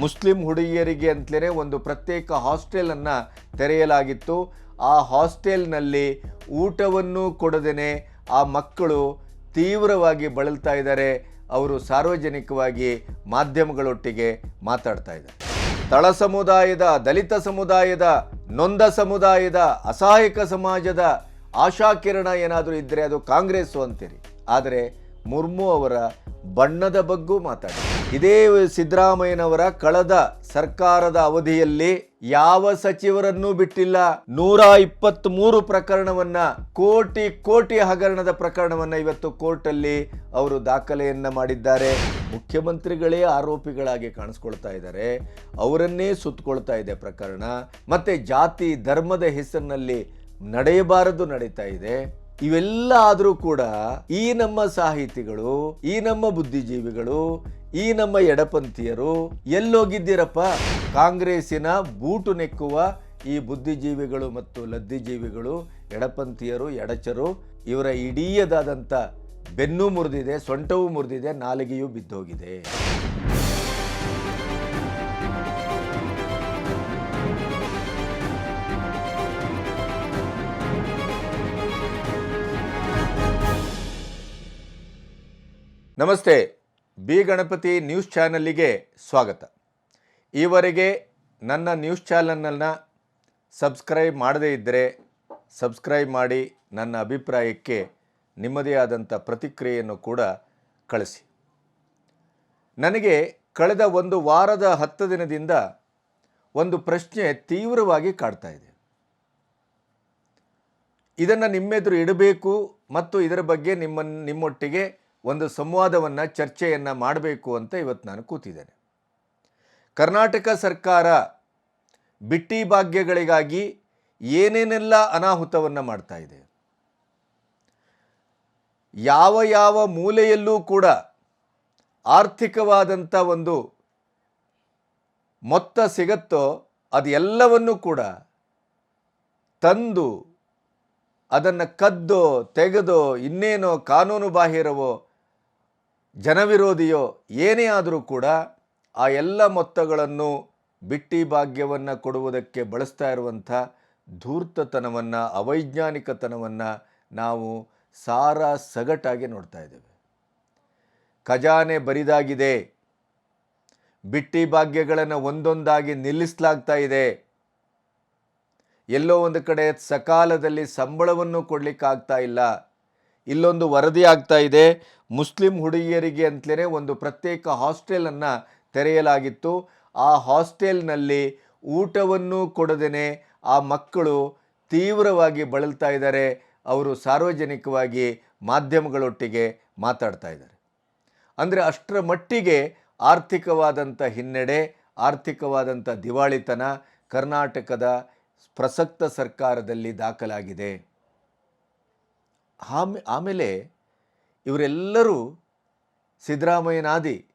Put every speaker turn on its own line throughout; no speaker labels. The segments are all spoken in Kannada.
ಮುಸ್ಲಿಂ ಹುಡುಗಿಯರಿಗೆ ಅಂತಲೇ ಒಂದು ಪ್ರತ್ಯೇಕ ಹಾಸ್ಟೆಲನ್ನು ತೆರೆಯಲಾಗಿತ್ತು. ಆ ಹಾಸ್ಟೆಲ್ನಲ್ಲಿ ಊಟವನ್ನು ಕೊಡದೇ ಆ ಮಕ್ಕಳು ತೀವ್ರವಾಗಿ ಬಳಲ್ತಾ ಇದ್ದಾರೆ. ಅವರು ಸಾರ್ವಜನಿಕವಾಗಿ ಮಾಧ್ಯಮಗಳೊಟ್ಟಿಗೆ ಮಾತಾಡ್ತಾ ಇದ್ದಾರೆ. ತಳ ಸಮುದಾಯದ, ದಲಿತ ಸಮುದಾಯದ, ನೊಂದ ಸಮುದಾಯದ, ಅಸಹಾಯಕ ಸಮಾಜದ ಆಶಾಕಿರಣ ಏನಾದರೂ ಇದ್ದರೆ ಅದು ಕಾಂಗ್ರೆಸ್ಸು ಅಂತೀರಿ. ಆದರೆ ಮುರ್ಮು ಅವರ ಬಣ್ಣದ ಬಗ್ಗೂ ಮಾತಾಡಿ. ಇದೇ ಸಿದ್ದರಾಮಯ್ಯನವರ ಕಳೆದ ಸರ್ಕಾರದ ಅವಧಿಯಲ್ಲಿ ಯಾವ ಸಚಿವರನ್ನೂ ಬಿಟ್ಟಿಲ್ಲ. ನೂರ ಇಪ್ಪತ್ತ್ ಮೂರು ಪ್ರಕರಣವನ್ನ, ಕೋಟಿ ಕೋಟಿ ಹಗರಣದ ಪ್ರಕರಣವನ್ನ ಇವತ್ತು ಕೋರ್ಟಲ್ಲಿ ಅವರು ದಾಖಲೆಯನ್ನ ಮಾಡಿದ್ದಾರೆ. ಮುಖ್ಯಮಂತ್ರಿಗಳೇ ಆರೋಪಿಗಳಾಗಿ ಕಾಣಿಸ್ಕೊಳ್ತಾ ಇದ್ದಾರೆ. ಅವರನ್ನೇ ಸುತ್ತಕೊಳ್ತಾ ಇದೆ ಪ್ರಕರಣ. ಮತ್ತೆ ಜಾತಿ, ಧರ್ಮದ ಹೆಸರಿನಲ್ಲಿ ನಡೆಯಬಾರದು ನಡೀತಾ ಇದೆ. ಇವೆಲ್ಲ ಆದರೂ ಕೂಡ ಈ ನಮ್ಮ ಸಾಹಿತಿಗಳು, ಈ ನಮ್ಮ ಬುದ್ಧಿಜೀವಿಗಳು, ಈ ನಮ್ಮ ಎಡಪಂಥೀಯರು ಎಲ್ಲೋಗಿದ್ದೀರಪ್ಪ? ಕಾಂಗ್ರೆಸ್ಸಿನ ಬೂಟು ನೆಕ್ಕುವ ಈ ಬುದ್ಧಿಜೀವಿಗಳು ಮತ್ತು ಲದ್ದಿಜೀವಿಗಳು, ಎಡಪಂಥೀಯರು, ಎಡಚರು, ಇವರ ಇಡೀಯದಾದಂಥ ಬೆನ್ನು ಮುರಿದಿದೆ, ಸೊಂಟವೂ ಮುರಿದಿದೆ, ನಾಲಿಗೆಯೂ ಬಿದ್ದೋಗಿದೆ. ನಮಸ್ತೆ, ಬಿ ಗಣಪತಿ ನ್ಯೂಸ್ ಚಾನಲ್ಲಿಗೆ ಸ್ವಾಗತ. ಈವರೆಗೆ ನನ್ನ ನ್ಯೂಸ್ ಚಾನಲನ್ನು ಸಬ್ಸ್ಕ್ರೈಬ್ ಮಾಡದೇ ಇದ್ದರೆ ಸಬ್ಸ್ಕ್ರೈಬ್ ಮಾಡಿ ನನ್ನ ಅಭಿಪ್ರಾಯಕ್ಕೆ ನಿಮ್ಮದೇ ಆದಂಥ ಪ್ರತಿಕ್ರಿಯೆಯನ್ನು ಕೂಡ ಕಳಿಸಿ. ನನಗೆ ಕಳೆದ ಒಂದು ವಾರದ ಹತ್ತು ದಿನದಿಂದ ಒಂದು ಪ್ರಶ್ನೆ ತೀವ್ರವಾಗಿ ಕಾಡ್ತಾ ಇದೆ. ಇದನ್ನು ನಿಮ್ಮೆದುರು ಇಡಬೇಕು ಮತ್ತು ಇದರ ಬಗ್ಗೆ ನಿಮ್ಮ ನಿಮ್ಮೊಟ್ಟಿಗೆ ಒಂದು ಸಂವಾದವನ್ನು ಚರ್ಚೆಯನ್ನು ಮಾಡಬೇಕು ಅಂತ ಇವತ್ತು ನಾನು ಕೂತಿದ್ದೇನೆ. ಕರ್ನಾಟಕ ಸರ್ಕಾರ ಬಿಟ್ಟಿ ಭಾಗ್ಯಗಳಿಗಾಗಿ ಏನೇನೆಲ್ಲ ಅನಾಹುತವನ್ನು ಮಾಡ್ತಾ ಇದೆ? ಯಾವ ಯಾವ ಮೂಲೆಯಲ್ಲೂ ಕೂಡ ಆರ್ಥಿಕವಾದಂಥ ಒಂದು ಮೊತ್ತ ಸಿಗತ್ತೋ ಅದು ಎಲ್ಲವನ್ನೂ ಕೂಡ ತಂದು ಅದನ್ನು ಕದ್ದೋ, ತೆಗೆದೋ, ಇನ್ನೇನೋ ಕಾನೂನು ಬಾಹಿರವೋ ಜನವಿರೋಧಿಯೋ ಏನೇ ಆದರೂ ಕೂಡ ಆ ಎಲ್ಲ ಮೊತ್ತಗಳನ್ನು ಬಿಟ್ಟಿ ಭಾಗ್ಯವನ್ನು ಕೊಡುವುದಕ್ಕೆ ಬಳಸ್ತಾ ಇರುವಂಥ ಧೂರ್ತತನವನ್ನು, ಅವೈಜ್ಞಾನಿಕತನವನ್ನು ನಾವು ಸಾರ ಸಗಟಾಗಿ ನೋಡ್ತಾ ಇದ್ದೇವೆ. ಖಜಾನೆ ಬರಿದಾಗಿದೆ. ಬಿಟ್ಟಿ ಭಾಗ್ಯಗಳನ್ನು ಒಂದೊಂದಾಗಿ ನಿಲ್ಲಿಸಲಾಗ್ತಾ ಇದೆ. ಎಲ್ಲೋ ಒಂದು ಕಡೆ ಸಕಾಲದಲ್ಲಿ ಸಂಬಳವನ್ನು ಕೊಡಲಿಕ್ಕಾಗ್ತಾ ಇಲ್ಲ. ಇಲ್ಲೊಂದು ವರದಿ ಆಗ್ತಾ ಇದೆ. ಮುಸ್ಲಿಂ ಹುಡುಗಿಯರಿಗೆ ಅಂತಲೇ ಒಂದು ಪ್ರತ್ಯೇಕ ಹಾಸ್ಟೆಲನ್ನು ತೆರೆಯಲಾಗಿತ್ತು. ಆ ಹಾಸ್ಟೆಲ್ನಲ್ಲಿ ಊಟವನ್ನು ಕೊಡದೇನೆ ಆ ಮಕ್ಕಳು ತೀವ್ರವಾಗಿ ಬಳಲ್ತಾ ಇದ್ದಾರೆ. ಅವರು ಸಾರ್ವಜನಿಕವಾಗಿ ಮಾಧ್ಯಮಗಳೊಟ್ಟಿಗೆ ಮಾತಾಡ್ತಾ ಇದ್ದಾರೆ. ಅಂದರೆ ಅಷ್ಟರ ಮಟ್ಟಿಗೆ ಆರ್ಥಿಕವಾದಂಥ ಹಿನ್ನಡೆ ಆರ್ಥಿಕವಾದಂಥ ದಿವಾಳಿತನ ಕರ್ನಾಟಕದ ಪ್ರಸಕ್ತ ಸರ್ಕಾರದಲ್ಲಿ ದಾಖಲಾಗಿದೆ. ಆಮೆ, ಆಮೇಲೆ ಇವರೆಲ್ಲರೂ ಸಿದ್ದರಾಮಯ್ಯನಾದಿ,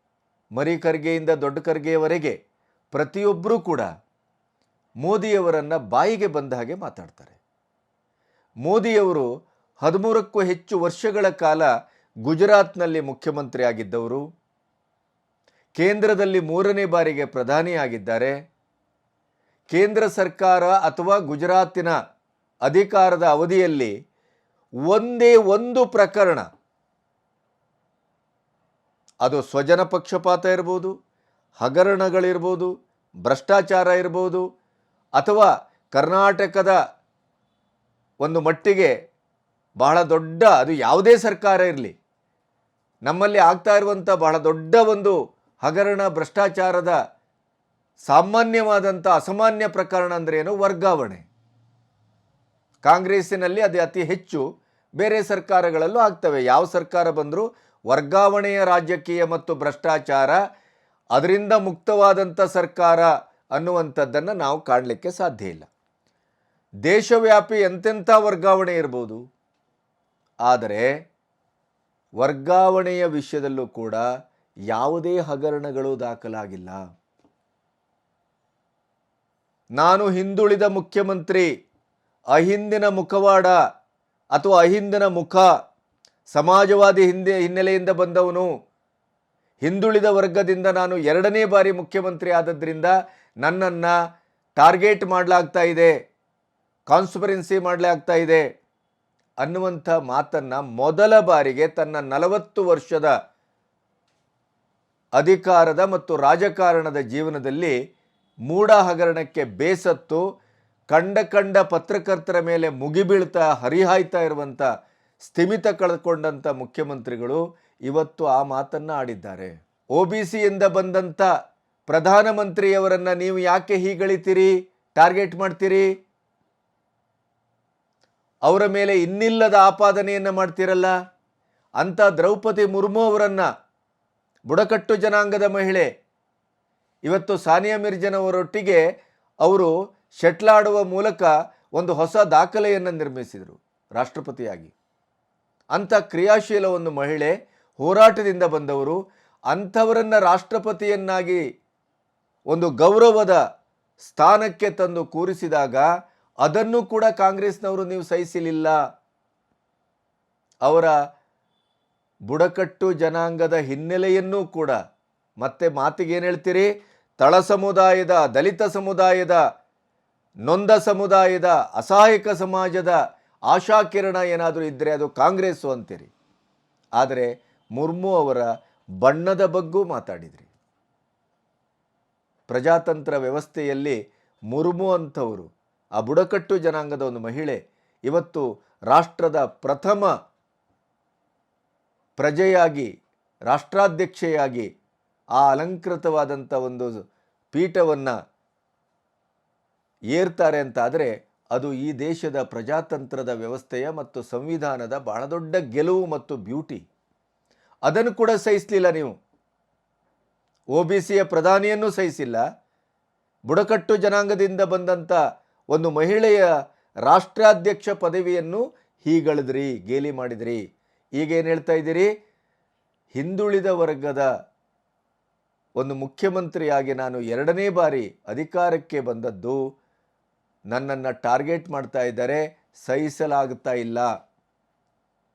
ಮರಿ ಖರ್ಗೆಯಿಂದ ದೊಡ್ಡ ಖರ್ಗೆಯವರೆಗೆ ಪ್ರತಿಯೊಬ್ಬರೂ ಕೂಡ ಮೋದಿಯವರನ್ನು ಬಾಯಿಗೆ ಬಂದ ಹಾಗೆ ಮಾತಾಡ್ತಾರೆ. ಮೋದಿಯವರು ಹದಿಮೂರಕ್ಕೂ ಹೆಚ್ಚು ವರ್ಷಗಳ ಕಾಲ ಗುಜರಾತ್ನಲ್ಲಿ ಮುಖ್ಯಮಂತ್ರಿ ಆಗಿದ್ದವರು, ಕೇಂದ್ರದಲ್ಲಿ ಮೂರನೇ ಬಾರಿಗೆ ಪ್ರಧಾನಿಯಾಗಿದ್ದಾರೆ ಕೇಂದ್ರ ಸರ್ಕಾರ ಅಥವಾ ಗುಜರಾತಿನ ಅಧಿಕಾರದ ಅವಧಿಯಲ್ಲಿ ಒಂದೇ ಒಂದು ಪ್ರಕರಣ. ಅದು ಸ್ವಜನ ಪಕ್ಷಪಾತ ಇರ್ಬೋದು, ಹಗರಣಗಳಿರ್ಬೋದು, ಭ್ರಷ್ಟಾಚಾರ ಇರ್ಬೋದು, ಅಥವಾ ಕರ್ನಾಟಕದ ಒಂದು ಮಟ್ಟಿಗೆ ಬಹಳ ದೊಡ್ಡ, ಅದು ಯಾವುದೇ ಸರ್ಕಾರ ಇರಲಿ, ನಮ್ಮಲ್ಲಿ ಆಗ್ತಾ ಇರುವಂಥ ಬಹಳ ದೊಡ್ಡ ಒಂದು ಹಗರಣ, ಭ್ರಷ್ಟಾಚಾರದ ಸಾಮಾನ್ಯವಾದಂಥ ಅಸಾಮಾನ್ಯ ಪ್ರಕರಣ ಅಂದ್ರೇನು ವರ್ಗಾವಣೆ. ಕಾಂಗ್ರೆಸ್ಸಿನಲ್ಲಿ ಅದು ಅತಿ ಹೆಚ್ಚು ಬೇರೆ ಸರ್ಕಾರಗಳಲ್ಲೂ ಆಗ್ತವೆ. ಯಾವ ಸರ್ಕಾರ ಬಂದರೂ ವರ್ಗಾವಣೆಯ ರಾಜಕೀಯ ಮತ್ತು ಭ್ರಷ್ಟಾಚಾರ ಅದರಿಂದ ಮುಕ್ತವಾದಂಥ ಸರ್ಕಾರ ಅನ್ನುವಂಥದ್ದನ್ನು ನಾವು ಕಾಣಲಿಕ್ಕೆ ಸಾಧ್ಯ ಇಲ್ಲ. ದೇಶವ್ಯಾಪಿ ಎಂತೆಂಥ ವರ್ಗಾವಣೆ ಇರ್ಬೋದು. ಆದರೆ ವರ್ಗಾವಣೆಯ ವಿಷಯದಲ್ಲೂ ಕೂಡ ಯಾವುದೇ ಹಗರಣಗಳು ದಾಖಲಾಗಿಲ್ಲ. ನಾನು ಹಿಂದುಳಿದ ಮುಖ್ಯಮಂತ್ರಿ ಅಹಿಂದಿನ ಮುಖವಾಡ ಅಥವಾ ಅಹಿಂದಿನ ಮುಖ ಸಮಾಜವಾದಿ ಹಿಂದೆ ಹಿನ್ನೆಲೆಯಿಂದ ಬಂದವನು ಹಿಂದುಳಿದ ವರ್ಗದಿಂದ ನಾನು ಎರಡನೇ ಬಾರಿ ಮುಖ್ಯಮಂತ್ರಿ ಆದದ್ರಿಂದ ನನ್ನನ್ನು ಟಾರ್ಗೆಟ್ ಮಾಡಲಾಗ್ತಾ ಇದೆ ಕಾನ್ಸ್ಪರೆನ್ಸಿ ಮಾಡಲಾಗ್ತಾ ಇದೆ ಅನ್ನುವಂಥ ಮಾತನ್ನು ಮೊದಲ ಬಾರಿಗೆ ತನ್ನ ನಲವತ್ತು ವರ್ಷದ ಅಧಿಕಾರದ ಮತ್ತು ರಾಜಕಾರಣದ ಜೀವನದಲ್ಲಿ ಮೂಢ ಹಗರಣಕ್ಕೆ ಬೇಸತ್ತು ಕಂಡ ಕಂಡ ಪತ್ರಕರ್ತರ ಮೇಲೆ ಮುಗಿಬೀಳ್ತಾ ಹರಿಹಾಯ್ತಾ ಇರುವಂಥ ಸ್ಥಿಮಿತ ಕಳೆದುಕೊಂಡಂಥ ಮುಖ್ಯಮಂತ್ರಿಗಳು ಇವತ್ತು ಆ ಮಾತನ್ನು ಆಡಿದ್ದಾರೆ. ಒ ಬಿ ಸಿಯಿಂದ ಬಂದಂಥ ಪ್ರಧಾನಮಂತ್ರಿಯವರನ್ನು ನೀವು ಯಾಕೆ ಹೀಗಳಿತೀರಿ? ಟಾರ್ಗೆಟ್ ಮಾಡ್ತೀರಿ? ಅವರ ಮೇಲೆ ಇನ್ನಿಲ್ಲದ ಆಪಾದನೆಯನ್ನು ಮಾಡ್ತಿರಲ್ಲ? ಅಂಥ ದ್ರೌಪದಿ ಮುರ್ಮು ಅವರನ್ನು ಬುಡಕಟ್ಟು ಜನಾಂಗದ ಮಹಿಳೆ ಇವತ್ತು ಸಾನಿಯಾ ಮಿರ್ಜನ್ ಅವರೊಟ್ಟಿಗೆ ಅವರು ಶಟ್ಲಾಡುವ ಮೂಲಕ ಒಂದು ಹೊಸ ದಾಖಲೆಯನ್ನು ನಿರ್ಮಿಸಿದರು ರಾಷ್ಟ್ರಪತಿಯಾಗಿ. ಅಂಥ ಕ್ರಿಯಾಶೀಲ ಒಂದು ಮಹಿಳೆ ಹೋರಾಟದಿಂದ ಬಂದವರು ಅಂಥವರನ್ನು ರಾಷ್ಟ್ರಪತಿಯನ್ನಾಗಿ ಒಂದು ಗೌರವದ ಸ್ಥಾನಕ್ಕೆ ತಂದು ಕೂರಿಸಿದಾಗ ಅದನ್ನು ಕೂಡ ಕಾಂಗ್ರೆಸ್ನವರು ನೀವು ಸಹಿಸಲಿಲ್ಲ. ಅವರ ಬುಡಕಟ್ಟು ಜನಾಂಗದ ಹಿನ್ನೆಲೆಯನ್ನೂ ಕೂಡ ಮತ್ತೆ ಮಾತಿಗೆ ಏನು ಹೇಳ್ತೀರಿ? ತಳ ಸಮುದಾಯದ, ದಲಿತ ಸಮುದಾಯದ ನೊಂದ ಸಮುದಾಯದ ಅಸಹಾಯಕ ಸಮಾಜದ ಆಶಾಕಿರಣ ಏನಾದರೂ ಇದ್ದರೆ ಅದು ಕಾಂಗ್ರೆಸ್ಸು ಅಂತೀರಿ. ಆದರೆ ಮುರ್ಮು ಅವರ ಬಣ್ಣದ ಬಗ್ಗೂ ಮಾತಾಡಿದ್ರಿ. ಪ್ರಜಾತಂತ್ರ ವ್ಯವಸ್ಥೆಯಲ್ಲಿ ಮುರ್ಮು ಅಂಥವರು, ಆ ಬುಡಕಟ್ಟು ಜನಾಂಗದ ಒಂದು ಮಹಿಳೆ, ಇವತ್ತು ರಾಷ್ಟ್ರದ ಪ್ರಥಮ ಪ್ರಜೆಯಾಗಿ, ರಾಷ್ಟ್ರಾಧ್ಯಕ್ಷೆಯಾಗಿ ಆ ಅಲಂಕೃತವಾದಂಥ ಒಂದು ಪೀಠವನ್ನು ಏರ್ತಾರೆ ಅಂತಾದರೆ ಅದು ಈ ದೇಶದ ಪ್ರಜಾತಂತ್ರದ ವ್ಯವಸ್ಥೆಯ ಮತ್ತು ಸಂವಿಧಾನದ ಬಹಳ ದೊಡ್ಡ ಗೆಲುವು ಮತ್ತು ಬ್ಯೂಟಿ. ಅದನ್ನು ಕೂಡ ಸಹಿಸಲಿಲ್ಲ ನೀವು. ಒ ಬಿ ಸಿಯ ಪ್ರಧಾನಿಯನ್ನು ಸಹಿಸಿಲ್ಲ. ಬುಡಕಟ್ಟು ಜನಾಂಗದಿಂದ ಬಂದಂಥ ಒಂದು ಮಹಿಳೆಯ ರಾಷ್ಟ್ರಾಧ್ಯಕ್ಷ ಪದವಿಯನ್ನು ಹೀಗಳಿದ್ರಿ, ಗೇಲಿ ಮಾಡಿದ್ರಿ. ಈಗೇನು ಹೇಳ್ತಾ ಇದ್ದೀರಿ? ಹಿಂದುಳಿದ ವರ್ಗದ ಒಂದು ಮುಖ್ಯಮಂತ್ರಿಯಾಗಿ ನಾನು ಎರಡನೇ ಬಾರಿ ಅಧಿಕಾರಕ್ಕೆ ಬಂದದ್ದು ನನ್ನನ್ನು ಟಾರ್ಗೆಟ್ ಮಾಡ್ತಾ ಇದ್ದಾರೆ, ಸಹಿಸಲಾಗುತ್ತಾ ಇಲ್ಲ.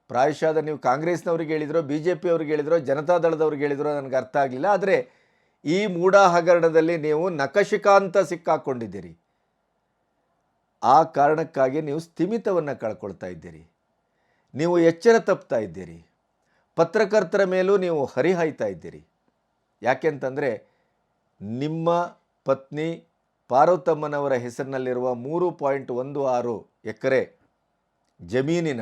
ಪ್ರಾಯಶಃ ನೀವು ಕಾಂಗ್ರೆಸ್ನವ್ರಿಗೆ ಹೇಳಿದ್ರೋ ಬಿ ಜೆ ಪಿಯವ್ರಿಗೆ ಜನತಾ ಜನತಾದಳದವ್ರಿಗೆ ಹೇಳಿದ್ರು ನನಗೆ ಅರ್ಥ ಆಗಲಿಲ್ಲ ಆದರೆ ಈ ಮೂಢ ಹಗರಣದಲ್ಲಿ ನೀವು ನಕಶಿಕಾಂತ ಸಿಕ್ಕಾಕೊಂಡಿದ್ದೀರಿ. ಆ ಕಾರಣಕ್ಕಾಗಿ ನೀವು ಸ್ಥಿಮಿತವನ್ನು ಕಳ್ಕೊಳ್ತಾ ಇದ್ದೀರಿ. ನೀವು ಎಚ್ಚರ ತಪ್ತಾ ಇದ್ದೀರಿ. ಪತ್ರಕರ್ತರ ಮೇಲೂ ನೀವು ಹರಿಹಾಯ್ತಾ ಇದ್ದೀರಿ. ಯಾಕೆಂತಂದರೆ ನಿಮ್ಮ ಪತ್ನಿ ಪಾರ್ವತಮ್ಮನವರ ಹೆಸರಿನಲ್ಲಿರುವ ಮೂರು ಪಾಯಿಂಟ್ ಒಂದು ಆರು ಎಕರೆ ಜಮೀನಿನ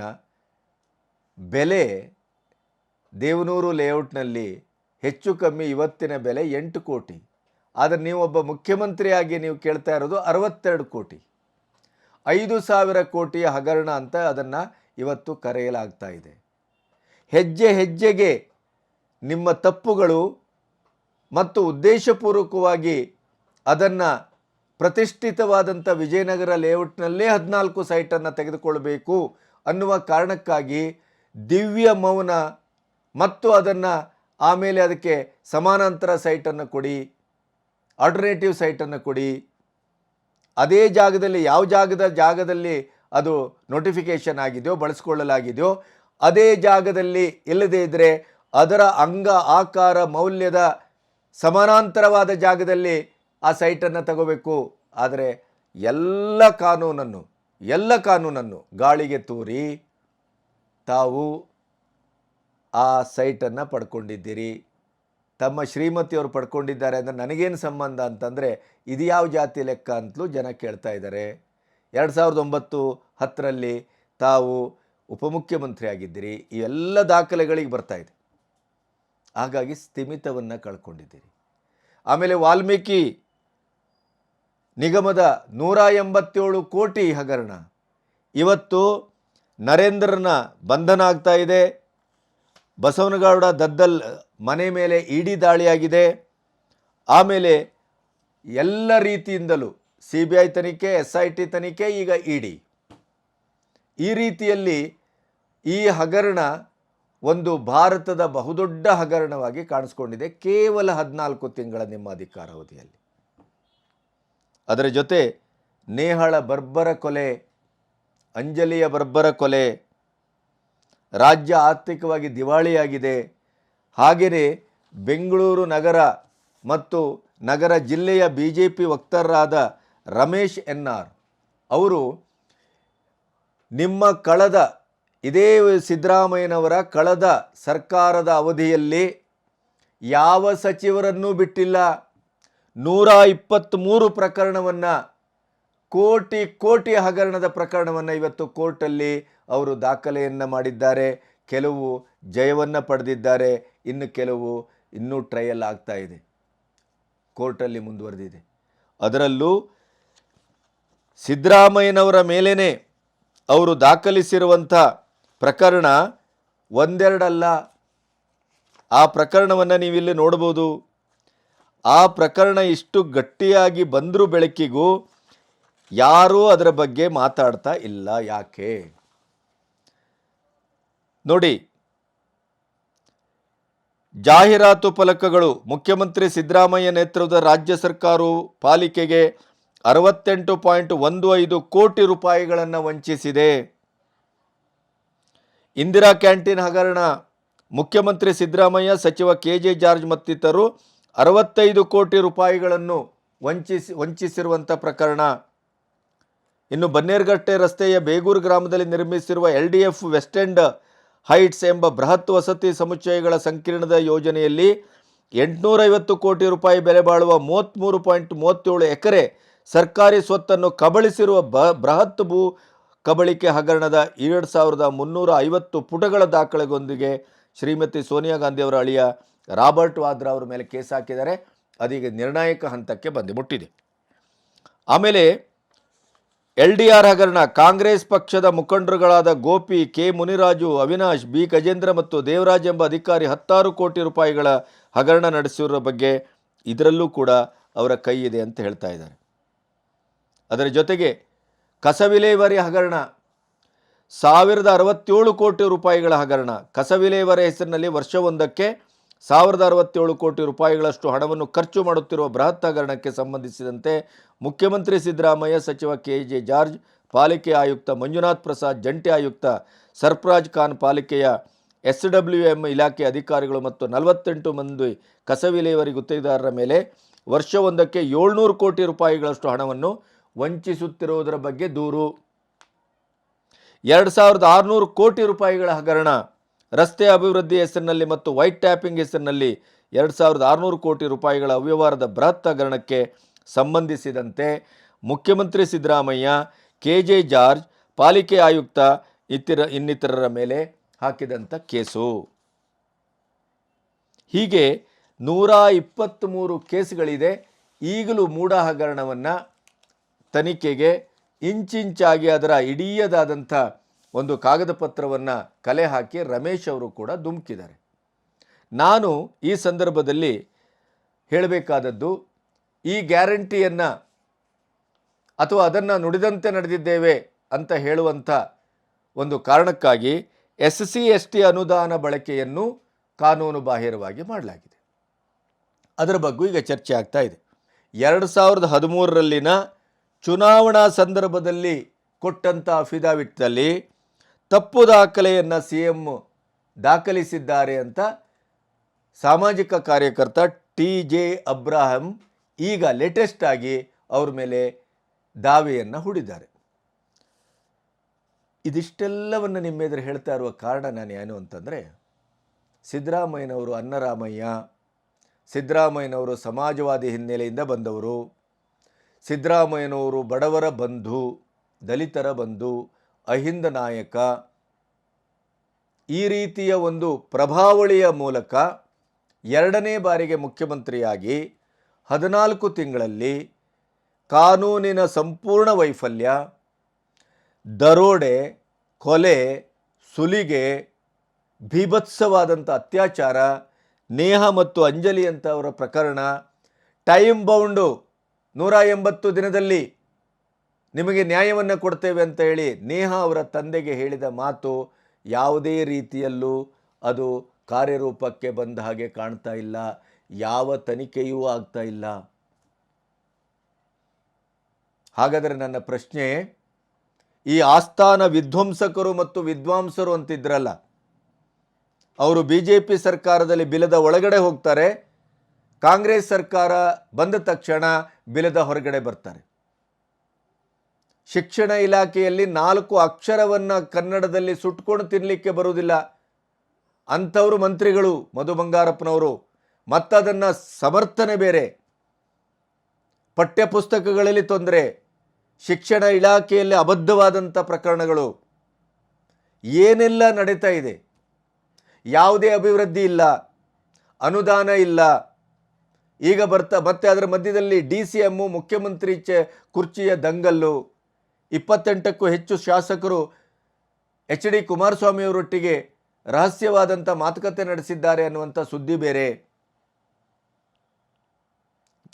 ಬೆಲೆ ದೇವನೂರು ಲೇಔಟ್ನಲ್ಲಿ ಹೆಚ್ಚು ಕಮ್ಮಿ ಇವತ್ತಿನ ಬೆಲೆ ಎಂಟು ಕೋಟಿ. ಆದರೆ ನೀವೊಬ್ಬ ಮುಖ್ಯಮಂತ್ರಿಯಾಗಿ ನೀವು ಕೇಳ್ತಾ ಇರೋದು ಅರವತ್ತೆರಡು ಕೋಟಿ. ಐದು ಸಾವಿರ ಕೋಟಿಯ ಹಗರಣ ಅಂತ ಅದನ್ನು ಇವತ್ತು ಕರೆಯಲಾಗ್ತಾ ಇದೆ. ಹೆಜ್ಜೆ ಹೆಜ್ಜೆಗೆ ನಿಮ್ಮ ತಪ್ಪುಗಳು ಮತ್ತು ಉದ್ದೇಶಪೂರ್ವಕವಾಗಿ ಅದನ್ನು ಪ್ರತಿಷ್ಠಿತವಾದಂಥ ವಿಜಯನಗರ ಲೇಔಟ್ನಲ್ಲೇ ಹದಿನಾಲ್ಕು ಸೈಟನ್ನು ತೆಗೆದುಕೊಳ್ಬೇಕು ಅನ್ನುವ ಕಾರಣಕ್ಕಾಗಿ ದಿವ್ಯ ಮೌನ ಮತ್ತು ಅದನ್ನು ಆಮೇಲೆ ಅದಕ್ಕೆ ಸಮಾನಾಂತರ ಸೈಟನ್ನು ಕೊಡಿ ಆಲ್ಟರ್ನೇಟಿವ್ ಸೈಟನ್ನು ಕೊಡಿ. ಅದೇ ಜಾಗದಲ್ಲಿ ಯಾವ ಜಾಗದ ಜಾಗದಲ್ಲಿ ಅದು ನೋಟಿಫಿಕೇಷನ್ ಆಗಿದೆಯೋ, ಬಳಸ್ಕೊಳ್ಳಲಾಗಿದೆಯೋ, ಅದೇ ಜಾಗದಲ್ಲಿ ಇಲ್ಲದೇ ಇದ್ದರೆ ಅದರ ಅಂಗ ಆಕಾರ ಮೌಲ್ಯದ ಸಮಾನಾಂತರವಾದ ಜಾಗದಲ್ಲಿ ಆ ಸೈಟನ್ನು ತಗೋಬೇಕು. ಆದರೆ ಎಲ್ಲ ಕಾನೂನನ್ನು ಎಲ್ಲ ಕಾನೂನನ್ನು ಗಾಳಿಗೆ ತೂರಿ ತಾವು ಆ ಸೈಟನ್ನು ಪಡ್ಕೊಂಡಿದ್ದೀರಿ. ತಮ್ಮ ಶ್ರೀಮತಿಯವರು ಪಡ್ಕೊಂಡಿದ್ದಾರೆ ಅಂದರೆ ನನಗೇನು ಸಂಬಂಧ ಅಂತಂದರೆ ಇದು ಯಾವ ಜಾತಿ ಲೆಕ್ಕ ಅಂತಲೂ ಜನ ಕೇಳ್ತಾ ಇದ್ದಾರೆ. ಎರಡು ಸಾವಿರದ ಒಂಬತ್ತು ಹತ್ತರಲ್ಲಿ ತಾವು ಉಪಮುಖ್ಯಮಂತ್ರಿ ಆಗಿದ್ದೀರಿ. ಈ ಎಲ್ಲ ದಾಖಲೆಗಳಿಗೆ ಬರ್ತಾ ಇದೆ. ಹಾಗಾಗಿ ಸ್ಥಿಮಿತವನ್ನು ಕಳ್ಕೊಂಡಿದ್ದೀರಿ. ಆಮೇಲೆ ವಾಲ್ಮೀಕಿ ನಿಗಮದ ನೂರ ಎಂಬತ್ತೇಳು ಕೋಟಿ ಹಗರಣ. ಇವತ್ತು ನರೇಂದ್ರನ ಬಂಧನ ಆಗ್ತಾ ಇದೆ. ಬಸವನಗೌಡ ದದ್ದಲ್ ಮನೆ ಮೇಲೆ ಇಡಿ ದಾಳಿಯಾಗಿದೆ. ಆಮೇಲೆ ಎಲ್ಲ ರೀತಿಯಿಂದಲೂ ಸಿ ಬಿ ಐ ತನಿಖೆ ಎಸ್ ಐ ಟಿ ತನಿಖೆ, ಈಗ ಇಡಿ. ಈ ರೀತಿಯಲ್ಲಿ ಈ ಹಗರಣ ಒಂದು ಭಾರತದ ಬಹುದೊಡ್ಡ ಹಗರಣವಾಗಿ ಕಾಣಿಸ್ಕೊಂಡಿದೆ. ಕೇವಲ ಹದಿನಾಲ್ಕು ತಿಂಗಳ ನಿಮ್ಮ ಅಧಿಕಾರಾವಧಿಯಲ್ಲಿ ಅದರ ಜೊತೆ ನೇಹಳ ಬರ್ಬರ ಕೊಲೆ, ಅಂಜಲಿಯ ಬರ್ಬರ ಕೊಲೆ, ರಾಜ್ಯ ಆರ್ಥಿಕವಾಗಿ ದಿವಾಳಿಯಾಗಿದೆ. ಹಾಗೆಯೇ ಬೆಂಗಳೂರು ನಗರ ಮತ್ತು ನಗರ ಜಿಲ್ಲೆಯ ಬಿ ಜೆ ಪಿ ವಕ್ತಾರರಾದ ರಮೇಶ್ ಎನ್ ಆರ್ ಅವರು ನಿಮ್ಮ ಕಳೆದ, ಇದೇ ಸಿದ್ದರಾಮಯ್ಯನವರ ಕಳೆದ ಸರ್ಕಾರದ ಅವಧಿಯಲ್ಲಿ ಯಾವ ಸಚಿವರನ್ನೂ ಬಿಟ್ಟಿಲ್ಲ. ನೂರ ಇಪ್ಪತ್ತ್ಮೂರು ಪ್ರಕರಣವನ್ನು ಕೋಟಿ ಕೋಟಿ ಹಗರಣದ ಪ್ರಕರಣವನ್ನು ಇವತ್ತು ಕೋರ್ಟಲ್ಲಿ ಅವರು ದಾಖಲೆಯನ್ನು ಮಾಡಿದ್ದಾರೆ. ಕೆಲವು ಜಯವನ್ನು ಪಡೆದಿದ್ದಾರೆ. ಇನ್ನು ಕೆಲವು ಇನ್ನೂ ಟ್ರಯಲ್ ಆಗ್ತಾ ಇದೆ. ಕೋರ್ಟಲ್ಲಿ ಮುಂದುವರೆದಿದೆ. ಅದರಲ್ಲೂ ಸಿದ್ದರಾಮಯ್ಯನವರ ಮೇಲೇ ಅವರು ದಾಖಲಿಸಿರುವಂಥ ಪ್ರಕರಣ ಒಂದೆರಡಲ್ಲ. ಆ ಪ್ರಕರಣವನ್ನು ನೀವಿಲ್ಲಿ ನೋಡ್ಬೋದು. ಆ ಪ್ರಕರಣ ಇಷ್ಟು ಗಟ್ಟಿಯಾಗಿ ಬಂದರೂ ಬೆಳಕಿಗೂ ಯಾರೂ ಅದರ ಬಗ್ಗೆ ಮಾತಾಡ್ತಾ ಇಲ್ಲ ಯಾಕೆ? ನೋಡಿ, ಜಾಹೀರಾತು ಫಲಕಗಳು, ಮುಖ್ಯಮಂತ್ರಿ ಸಿದ್ದರಾಮಯ್ಯ ನೇತೃತ್ವದ ರಾಜ್ಯ ಸರ್ಕಾರವು ಪಾಲಿಕೆಗೆ ಅರವತ್ತೆಂಟು ಪಾಯಿಂಟ್ ಒಂದು ಐದು ಕೋಟಿ ರೂಪಾಯಿಗಳನ್ನು ವಂಚಿಸಿದೆ. ಇಂದಿರಾ ಕ್ಯಾಂಟೀನ್ ಹಗರಣ, ಮುಖ್ಯಮಂತ್ರಿ ಸಿದ್ದರಾಮಯ್ಯ, ಸಚಿವ ಕೆ ಜೆ ಜಾರ್ಜ್ ಮತ್ತಿತರರು ಅರವತ್ತೈದು ಕೋಟಿ ರೂಪಾಯಿಗಳನ್ನು ವಂಚಿಸಿ, ವಂಚಿಸಿರುವಂಥ ಪ್ರಕರಣ. ಇನ್ನು ಬನ್ನೇರ್ಗಟ್ಟೆ ರಸ್ತೆಯ ಬೇಗೂರು ಗ್ರಾಮದಲ್ಲಿ ನಿರ್ಮಿಸಿರುವ L D F West End Heights ಎಂಬ ಬೃಹತ್ ವಸತಿ ಸಮುಚ್ಚಯಗಳ ಸಂಕೀರ್ಣದ ಯೋಜನೆಯಲ್ಲಿ ಎಂಟುನೂರೈವತ್ತು ಕೋಟಿ ರೂಪಾಯಿ ಬೆಲೆ ಬಾಳುವ ಮೂವತ್ತ್ಮೂರು ಪಾಯಿಂಟ್ ಮೂವತ್ತೇಳು ಎಕರೆ ಸರ್ಕಾರಿ ಸ್ವತ್ತನ್ನು ಕಬಳಿಸಿರುವ ಬ, ಬೃಹತ್ ಭೂ ಕಬಳಿಕೆ ಹಗರಣದ ಎರಡು ಸಾವಿರದ ಮುನ್ನೂರ ಐವತ್ತು ಪುಟಗಳ ದಾಖಲೆಗೊಂದಿಗೆ ಶ್ರೀಮತಿ ಸೋನಿಯಾ ಗಾಂಧಿಯವರ ಅಳಿಯ ರಾಬರ್ಟ್ ವಾದ್ರಾ ಅವರ ಮೇಲೆ ಕೇಸ್ ಹಾಕಿದ್ದಾರೆ. ಅದೀಗ ನಿರ್ಣಾಯಕ ಹಂತಕ್ಕೆ ಬಂದು ಮುಟ್ಟಿದೆ ಆಮೇಲೆ ಎಲ್ ಡಿ ಆರ್ ಹಗರಣ ಕಾಂಗ್ರೆಸ್ ಪಕ್ಷದ ಮುಖಂಡರುಗಳಾದ ಗೋಪಿ, ಕೆ ಮುನಿರಾಜು, ಅವಿನಾಶ್, ಬಿ ಗಜೇಂದ್ರ ಮತ್ತು ದೇವರಾಜ್ ಎಂಬ ಅಧಿಕಾರಿ ಹತ್ತಾರು ಕೋಟಿ ರೂಪಾಯಿಗಳ ಹಗರಣ ನಡೆಸಿರುವ ಬಗ್ಗೆ ಇದರಲ್ಲೂ ಕೂಡ ಅವರ ಕೈ ಇದೆ ಅಂತ ಹೇಳ್ತಾ ಇದ್ದಾರೆ. ಅದರ ಜೊತೆಗೆ ಕಸ ವಿಲೇವಾರಿ ಹಗರಣ, ಸಾವಿರದ ಅರವತ್ತೇಳು ಕೋಟಿ ರೂಪಾಯಿಗಳ ಹಗರಣ ಕಸ ವಿಲೇವಾರಿ ಹೆಸರಿನಲ್ಲಿ ವರ್ಷವೊಂದಕ್ಕೆ ಸಾವಿರದ ಅರವತ್ತೇಳು ಕೋಟಿ ರೂಪಾಯಿಗಳಷ್ಟು ಹಣವನ್ನು ಖರ್ಚು ಮಾಡುತ್ತಿರುವ ಬೃಹತ್ ಹಗರಣಕ್ಕೆ ಸಂಬಂಧಿಸಿದಂತೆ ಮುಖ್ಯಮಂತ್ರಿ ಸಿದ್ದರಾಮಯ್ಯ, ಸಚಿವ ಕೆ ಜೆ ಜಾರ್ಜ್, ಪಾಲಿಕೆ ಆಯುಕ್ತ ಮಂಜುನಾಥ್ ಪ್ರಸಾದ್, ಜಂಟಿ ಆಯುಕ್ತ ಸರ್ಫರಾಜ್ ಖಾನ್, ಪಾಲಿಕೆಯ ಎಸ್ ಡಬ್ಲ್ಯೂ ಎಂ ಇಲಾಖೆ ಅಧಿಕಾರಿಗಳು ಮತ್ತು ನಲವತ್ತೆಂಟು ಮಂದಿ ಕಸ ವಿಲೇವಾರಿ ಗುತ್ತಿಗೆದಾರರ ಮೇಲೆ ವರ್ಷವೊಂದಕ್ಕೆ ಏಳ್ನೂರು ಕೋಟಿ ರೂಪಾಯಿಗಳಷ್ಟು ಹಣವನ್ನು ವಂಚಿಸುತ್ತಿರುವುದರ ಬಗ್ಗೆ ದೂರು. ಎರಡು ಸಾವಿರದ ಆರುನೂರು ಕೋಟಿ ರೂಪಾಯಿಗಳ ಹಗರಣ ರಸ್ತೆ ಅಭಿವೃದ್ಧಿ ಹೆಸರಿನಲ್ಲಿ ಮತ್ತು ವೈಟ್ ಟ್ಯಾಪಿಂಗ್ ಹೆಸರಿನಲ್ಲಿ ಎರಡು ಸಾವಿರದ ಆರುನೂರು ಕೋಟಿ ರೂಪಾಯಿಗಳ ಅವ್ಯವಹಾರದ ಬೃಹತ್ ಹಗರಣಕ್ಕೆ ಸಂಬಂಧಿಸಿದಂತೆ ಮುಖ್ಯಮಂತ್ರಿ ಸಿದ್ದರಾಮಯ್ಯ ಕೆ ಜೆ ಜಾರ್ಜ್, ಪಾಲಿಕೆ ಆಯುಕ್ತ ಇತರ ಇನ್ನಿತರರ ಮೇಲೆ ಹಾಕಿದಂಥ ಕೇಸು. ಹೀಗೆ ನೂರ ಇಪ್ಪತ್ತ್ಮೂರು ಕೇಸ್ಗಳಿದೆ. ಈಗಲೂ ಮೂಢ ಹಗರಣವನ್ನು ತನಿಖೆಗೆ ಇಂಚಿಂಚಾಗಿ ಅದರ ಇಡೀಯದಾದಂಥ ಒಂದು ಕಾಗದ ಪತ್ರವನ್ನು ಕಲೆ ಹಾಕಿ ರಮೇಶ್ ಅವರು ಕೂಡ ಧುಮುಕಿದ್ದಾರೆ. ನಾನು ಈ ಸಂದರ್ಭದಲ್ಲಿ ಹೇಳಬೇಕಾದದ್ದು, ಈ ಗ್ಯಾರಂಟಿಯನ್ನು ಅಥವಾ ಅದನ್ನು ನುಡಿದಂತೆ ನಡೆದಿದ್ದೇವೆ ಅಂತ ಹೇಳುವಂಥ ಒಂದು ಕಾರಣಕ್ಕಾಗಿ ಎಸ್ ಸಿ, ಎಸ್ ಟಿ ಅನುದಾನ ಬಳಕೆಯನ್ನು ಕಾನೂನು ಬಾಹಿರವಾಗಿ ಮಾಡಲಾಗಿದೆ. ಅದರ ಬಗ್ಗೆ ಈಗ ಚರ್ಚೆ ಆಗ್ತಾ ಇದೆ. ಎರಡು ಸಾವಿರದ ಹದಿಮೂರರಲ್ಲಿನ ಚುನಾವಣಾ ಸಂದರ್ಭದಲ್ಲಿ ಕೊಟ್ಟಂಥ ಅಫಿದಾವಿಟ್ನಲ್ಲಿ ತಪ್ಪು ದಾಖಲೆಯನ್ನು ಸಿ ಎಂ ದಾಖಲಿಸಿದ್ದಾರೆ ಅಂತ ಸಾಮಾಜಿಕ ಕಾರ್ಯಕರ್ತ ಟಿ ಜೆ ಅಬ್ರಾಹಂ ಈಗ ಲೇಟೆಸ್ಟ್ ಆಗಿ ಅವ್ರ ಮೇಲೆ ದಾವೆಯನ್ನು ಹೂಡಿದ್ದಾರೆ. ಇದಿಷ್ಟೆಲ್ಲವನ್ನು ನಿಮ್ಮ ಎದುರು ಹೇಳ್ತಾ ಇರುವ ಕಾರಣ ನಾನು ಏನು ಅಂತಂದರೆ, ಸಿದ್ದರಾಮಯ್ಯನವರು ಅನ್ನರಾಮಯ್ಯ, ಸಿದ್ದರಾಮಯ್ಯನವರು ಸಮಾಜವಾದಿ ಹಿನ್ನೆಲೆಯಿಂದ ಬಂದವರು, ಸಿದ್ದರಾಮಯ್ಯನವರು ಬಡವರ ಬಂಧು, ದಲಿತರ ಬಂಧು ಅಹಿಂದ ನಾಯಕ ಈ ರೀತಿಯ ಒಂದು ಪ್ರಭಾವಳಿಯ ಮೂಲಕ ಎರಡನೇ ಬಾರಿಗೆ ಮುಖ್ಯಮಂತ್ರಿಯಾಗಿ ಹದಿನಾಲ್ಕು ತಿಂಗಳಲ್ಲಿ ಕಾನೂನಿನ ಸಂಪೂರ್ಣ ವೈಫಲ್ಯ, ದರೋಡೆ, ಕೊಲೆ, ಸುಲಿಗೆ, ಭೀಭತ್ಸವಾದಂಥ ಅತ್ಯಾಚಾರ, ನೇಹ ಮತ್ತು ಅಂಜಲಿ ಅಂತವರ ಪ್ರಕರಣ, ಟೈಮ್ ಬೌಂಡು ನೂರ ಎಂಬತ್ತು ದಿನದಲ್ಲಿ ನಿಮಗೆ ನ್ಯಾಯವನ್ನು ಕೊಡ್ತೇವೆ ಅಂತ ಹೇಳಿ ನೇಹ ಅವರ ತಂದೆಗೆ ಹೇಳಿದ ಮಾತು ಯಾವುದೇ ರೀತಿಯಲ್ಲೂ ಅದು ಕಾರ್ಯರೂಪಕ್ಕೆ ಬಂದ ಹಾಗೆ ಕಾಣ್ತಾ ಇಲ್ಲ, ಯಾವ ತನಿಖೆಯೂ ಆಗ್ತಾ ಇಲ್ಲ. ಹಾಗಾದರೆ ನನ್ನ ಪ್ರಶ್ನೆ, ಈ ಆಸ್ಥಾನ ವಿಧ್ವಂಸಕರು ಮತ್ತು ವಿದ್ವಾಂಸರು ಅಂತಿದ್ರಲ್ಲ, ಅವರು ಬಿ ಜೆ ಪಿ ಸರ್ಕಾರದಲ್ಲಿ ಬಿಲದ ಒಳಗಡೆ ಹೋಗ್ತಾರೆ, ಕಾಂಗ್ರೆಸ್ ಸರ್ಕಾರ ಬಂದ ತಕ್ಷಣ ಬಿಲದ ಹೊರಗಡೆ ಬರ್ತಾರೆ. ಶಿಕ್ಷಣ ಇಲಾಖೆಯಲ್ಲಿ ನಾಲ್ಕು ಅಕ್ಷರವನ್ನು ಕನ್ನಡದಲ್ಲಿ ಸುಟ್ಕೊಂಡು ತಿನ್ನಲಿಕ್ಕೆ ಬರುವುದಿಲ್ಲ. ಅಂಥವರು ಮಂತ್ರಿಗಳು ಮಧು ಬಂಗಾರಪ್ಪನವರು. ಮತ್ತದನ್ನು ಸಮರ್ಥನೆ ಬೇರೆ. ಪಠ್ಯಪುಸ್ತಕಗಳಲ್ಲಿ ತೊಂದರೆ. ಶಿಕ್ಷಣ ಇಲಾಖೆಯಲ್ಲಿ ಅಬದ್ಧವಾದಂಥ ಪ್ರಕರಣಗಳು. ಏನೆಲ್ಲ ನಡೀತಾ ಇದೆ? ಯಾವುದೇ ಅಭಿವೃದ್ಧಿ ಇಲ್ಲ. ಅನುದಾನ ಇಲ್ಲ. ಈಗ ಬರ್ತಾ, ಮತ್ತೆ ಅದರ ಮಧ್ಯದಲ್ಲಿ ಡಿ ಸಿ ಎಮ್ಮು ಮುಖ್ಯಮಂತ್ರಿ ಚೆ ಕುರ್ಚಿಯ ದಂಗಲ್ಲು. ಇಪ್ಪತ್ತೆಂಟಕ್ಕೂ ಹೆಚ್ಚು ಶಾಸಕರು ಎಚ್ ಡಿ ಕುಮಾರಸ್ವಾಮಿಯವರೊಟ್ಟಿಗೆ ರಹಸ್ಯವಾದಂಥ ಮಾತುಕತೆ ನಡೆಸಿದ್ದಾರೆ ಅನ್ನುವಂಥ ಸುದ್ದಿ ಬೇರೆ.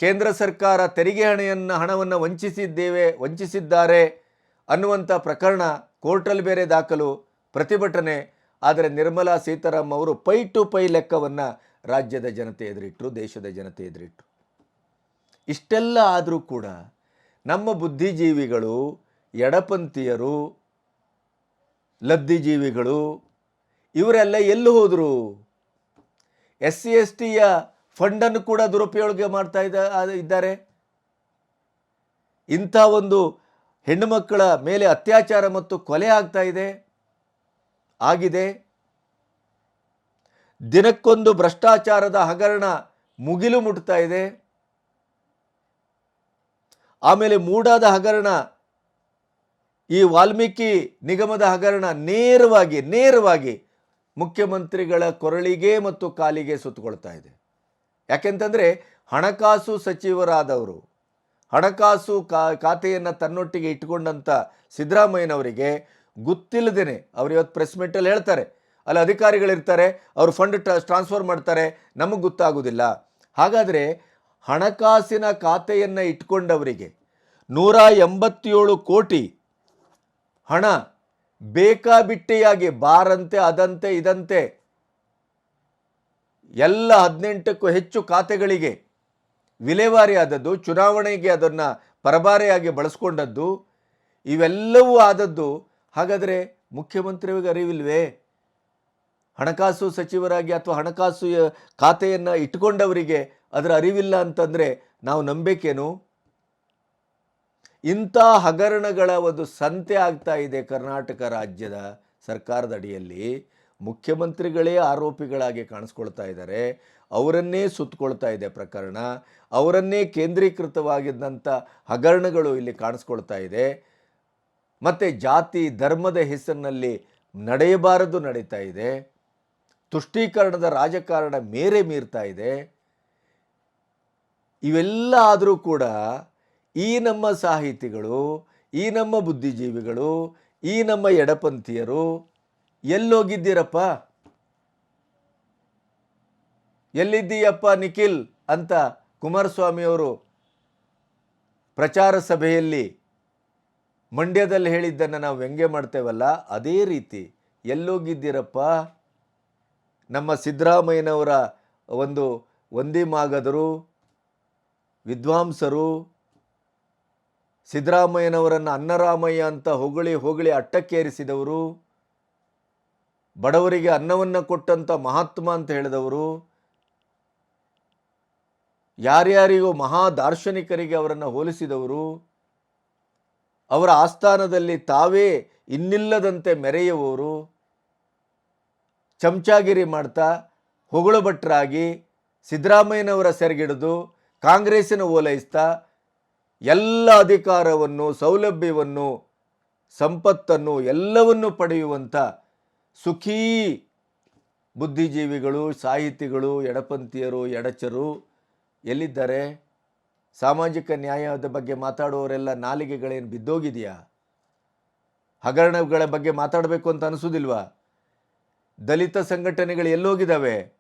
ಕೇಂದ್ರ ಸರ್ಕಾರ ತೆರಿಗೆ ಹಣೆಯನ್ನು, ಹಣವನ್ನು ವಂಚಿಸಿದ್ದೇವೆ, ವಂಚಿಸಿದ್ದಾರೆ ಅನ್ನುವಂಥ ಪ್ರಕರಣ ಕೋರ್ಟಲ್ಲಿ ಬೇರೆ ದಾಖಲು, ಪ್ರತಿಭಟನೆ. ಆದರೆ ನಿರ್ಮಲಾ ಸೀತಾರಾಮ್ ಅವರು ಪೈ ಟು ಪೈ ಲೆಕ್ಕವನ್ನು ರಾಜ್ಯದ ಜನತೆ ಎದುರಿಟ್ಟರು ದೇಶದ ಜನತೆ ಎದುರಿಟ್ಟರು ಇಷ್ಟೆಲ್ಲ ಆದರೂ ಕೂಡ ನಮ್ಮ ಬುದ್ಧಿಜೀವಿಗಳು ಎಡಪಂಥೀಯರು, ಲಬ್ಧಿಜೀವಿಗಳು, ಇವರೆಲ್ಲ ಎಲ್ಲಿ ಹೋದರು? ಎಸ್ ಸಿ ಎಸ್ ಟಿಯ ಫಂಡನ್ನು ಕೂಡ ದುರುಪಯೋಗ ಮಾಡ್ತಾ ಇದ್ದ ಇದ್ದಾರೆ. ಇಂಥ ಒಂದು ಹೆಣ್ಣುಮಕ್ಕಳ ಮೇಲೆ ಅತ್ಯಾಚಾರ ಮತ್ತು ಕೊಲೆ ಆಗ್ತಾ ಇದೆ, ಆಗಿದೆ. ದಿನಕ್ಕೊಂದು ಭ್ರಷ್ಟಾಚಾರದ ಹಗರಣ ಮುಗಿಲು ಮುಟ್ತಾ ಇದೆ. ಆಮೇಲೆ ಮೂಡಾದ ಹಗರಣ ಈ ವಾಲ್ಮೀಕಿ ನಿಗಮದ ಹಗರಣ ನೇರವಾಗಿ ನೇರವಾಗಿ ಮುಖ್ಯಮಂತ್ರಿಗಳ ಕೊರಳಿಗೆ ಮತ್ತು ಕಾಲಿಗೆ ಸುತ್ತಕೊಳ್ತಾ ಇದೆ. ಯಾಕೆಂತಂದರೆ ಹಣಕಾಸು ಸಚಿವರಾದವರು, ಹಣಕಾಸು ಕಾ, ಖಾತೆಯನ್ನು ತನ್ನೊಟ್ಟಿಗೆ ಇಟ್ಟುಕೊಂಡಂಥ ಸಿದ್ದರಾಮಯ್ಯನವರಿಗೆ ಗೊತ್ತಿಲ್ಲದೇನೆ ಅವ್ರು ಇವತ್ತು ಪ್ರೆಸ್ ಮೀಟಲ್ಲಿ ಹೇಳ್ತಾರೆ. ಅಲ್ಲಿ ಅಧಿಕಾರಿಗಳಿರ್ತಾರೆ, ಅವರು ಫಂಡ್ ಟ್ರಾನ್ಸ್ಫರ್ ಮಾಡ್ತಾರೆ, ನಮಗೆ ಗೊತ್ತಾಗೋದಿಲ್ಲ. ಹಾಗಾದರೆ ಹಣಕಾಸಿನ ಖಾತೆಯನ್ನು ಇಟ್ಕೊಂಡವರಿಗೆ ನೂರ ಎಂಬತ್ತೇಳು ಕೋಟಿ ಹಣ ಬೇಕಾಬಿಟ್ಟಿಯಾಗಿ ಬಾರಂತೆ, ಅದಂತೆ, ಇದಂತೆ ಎಲ್ಲ ಹದಿನೆಂಟಕ್ಕೂ ಹೆಚ್ಚು ಖಾತೆಗಳಿಗೆ ವಿಲೇವಾರಿ ಆದದ್ದು ಚುನಾವಣೆಗೆ ಅದನ್ನು ಪರಬಾರೆಯಾಗಿ ಬಳಸ್ಕೊಂಡದ್ದು, ಇವೆಲ್ಲವೂ ಆದದ್ದು ಹಾಗಾದರೆ ಮುಖ್ಯಮಂತ್ರಿಗಳಿಗೆ ಅರಿವಿಲ್ವೇ? ಹಣಕಾಸು ಸಚಿವರಾಗಿ ಅಥವಾ ಹಣಕಾಸು ಖಾತೆಯನ್ನು ಇಟ್ಕೊಂಡವರಿಗೆ ಅದರ ಅರಿವಿಲ್ಲ ಅಂತಂದರೆ ನಾವು ನಂಬೇಕೇನು? ಇಂಥ ಹಗರಣಗಳ ಒಂದು ಸಂತೆ ಆಗ್ತಾ ಇದೆ ಕರ್ನಾಟಕ ರಾಜ್ಯದ ಸರ್ಕಾರದ ಅಡಿಯಲ್ಲಿ. ಮುಖ್ಯಮಂತ್ರಿಗಳೇ ಆರೋಪಿಗಳಾಗಿ ಕಾಣಿಸ್ಕೊಳ್ತಾ ಇದ್ದಾರೆ. ಅವರನ್ನೇ ಸುತ್ತಕೊಳ್ತಾ ಇದೆ ಪ್ರಕರಣ. ಅವರನ್ನೇ ಕೇಂದ್ರೀಕೃತವಾಗಿದ್ದಂಥ ಹಗರಣಗಳು ಇಲ್ಲಿ ಕಾಣಿಸ್ಕೊಳ್ತಾ ಇದೆ. ಮತ್ತು ಜಾತಿ, ಧರ್ಮದ ಹೆಸರಿನಲ್ಲಿ ನಡೆಯಬಾರದು ನಡೀತಾ ಇದೆ. ತುಷ್ಟೀಕರಣದ ರಾಜಕಾರಣ ಮೇರೆ ಮೀರ್ತಾ ಇದೆ. ಇವೆಲ್ಲ ಆದರೂ ಕೂಡ ಈ ನಮ್ಮ ಸಾಹಿತಿಗಳು, ಈ ನಮ್ಮ ಬುದ್ಧಿಜೀವಿಗಳು, ಈ ನಮ್ಮ ಎಡಪಂಥೀಯರು ಎಲ್ಲೋಗಿದ್ದೀರಪ್ಪ? ಎಲ್ಲಿದ್ದೀಯಪ್ಪ ನಿಖಿಲ್ ಅಂತ ಕುಮಾರಸ್ವಾಮಿಯವರು ಪ್ರಚಾರ ಸಭೆಯಲ್ಲಿ ಮಂಡ್ಯದಲ್ಲಿ ಹೇಳಿದ್ದನ್ನು ನಾವು ವ್ಯಂಗ್ಯ ಮಾಡ್ತೇವಲ್ಲ, ಅದೇ ರೀತಿ ಎಲ್ಲೋಗಿದ್ದೀರಪ್ಪ? ನಮ್ಮ ಸಿದ್ದರಾಮಯ್ಯನವರ ಒಂದು ಒಂದಿಮಾಗದರು ವಿದ್ವಾಂಸರು ಸಿದ್ದರಾಮಯ್ಯನವರನ್ನು ಅನ್ನರಾಮಯ್ಯ ಅಂತ ಹೊಗಳಿ ಹೊಗಳಿ ಅಟ್ಟಕ್ಕೇರಿಸಿದವರು, ಬಡವರಿಗೆ ಅನ್ನವನ್ನು ಕೊಟ್ಟಂಥ ಮಹಾತ್ಮ ಅಂತ ಹೇಳಿದವರು, ಯಾರ್ಯಾರಿಗೂ ಮಹಾ ದಾರ್ಶನಿಕರಿಗೆ ಅವರನ್ನು ಹೋಲಿಸಿದವರು, ಅವರ ಆಸ್ಥಾನದಲ್ಲಿ ತಾವೇ ಇನ್ನಿಲ್ಲದಂತೆ ಮೆರೆಯುವವರು, ಚಮಚಾಗಿರಿ ಮಾಡ್ತಾ ಹೊಗಳು ಭಟ್ರಾಗಿ ಸಿದ್ದರಾಮಯ್ಯನವರ ಸೆರೆಗಿಡಿದು ಕಾಂಗ್ರೆಸ್ಸಿನ ಓಲೈಸ್ತಾ ಎಲ್ಲ ಅಧಿಕಾರವನ್ನು, ಸೌಲಭ್ಯವನ್ನು, ಸಂಪತ್ತನ್ನು ಎಲ್ಲವನ್ನು ಪಡೆಯುವಂಥ ಸುಖೀ ಬುದ್ಧಿಜೀವಿಗಳು, ಸಾಹಿತಿಗಳು, ಎಡಪಂಥೀಯರು, ಎಡಚರು ಎಲ್ಲಿದ್ದಾರೆ? ಸಾಮಾಜಿಕ ನ್ಯಾಯದ ಬಗ್ಗೆ ಮಾತಾಡುವವರೆಲ್ಲ ನಾಲಿಗೆಗಳೇನು ಬಿದ್ದೋಗಿದೆಯಾ? ಹಗರಣಗಳ ಬಗ್ಗೆ ಮಾತಾಡಬೇಕು ಅಂತ ಅನಿಸೋದಿಲ್ವಾ? ದಲಿತ ಸಂಘಟನೆಗಳು ಎಲ್ಲೋಗಿದ್ದಾವೆ?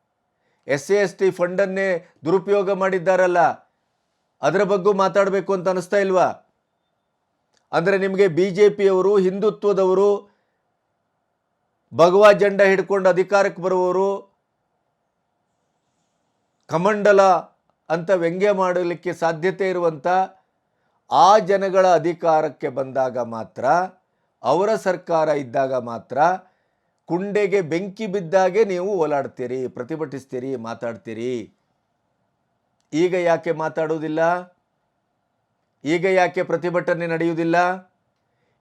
ಎಸ್ ಸಿ ಎಸ್ ಟಿ ಫಂಡನ್ನೇ ದುರುಪಯೋಗ ಮಾಡಿದ್ದಾರಲ್ಲ? ಅದರ ಬಗ್ಗೆ ಮಾತಾಡಬೇಕು ಅಂತ ಅನಿಸ್ತಾ ಇಲ್ವಾ? ಅಂದರೆ ನಿಮಗೆ ಬಿ ಜೆ ಪಿಯವರು ಹಿಂದುತ್ವದವರು, ಭಗವಾ ಜಂಡ ಹಿಡ್ಕೊಂಡು ಅಧಿಕಾರಕ್ಕೆ ಬರುವವರು, ಕಮಂಡಲ ಅಂತ ವ್ಯಂಗ್ಯ ಮಾಡಲಿಕ್ಕೆ ಸಾಧ್ಯತೆ ಇರುವಂಥ ಆ ಜನಗಳ ಅಧಿಕಾರಕ್ಕೆ ಬಂದಾಗ ಮಾತ್ರ, ಅವರ ಸರ್ಕಾರ ಇದ್ದಾಗ ಮಾತ್ರ ಕುಂಡೆಗೆ ಬೆಂಕಿ ಬಿದ್ದಾಗೆ ನೀವು ಓಲಾಡ್ತೀರಿ, ಪ್ರತಿಭಟಿಸ್ತೀರಿ, ಮಾತಾಡ್ತೀರಿ. ಈಗ ಯಾಕೆ ಮಾತಾಡುವುದಿಲ್ಲ ಈಗ ಯಾಕೆ ಪ್ರತಿಭಟನೆ ನಡೆಯುವುದಿಲ್ಲ?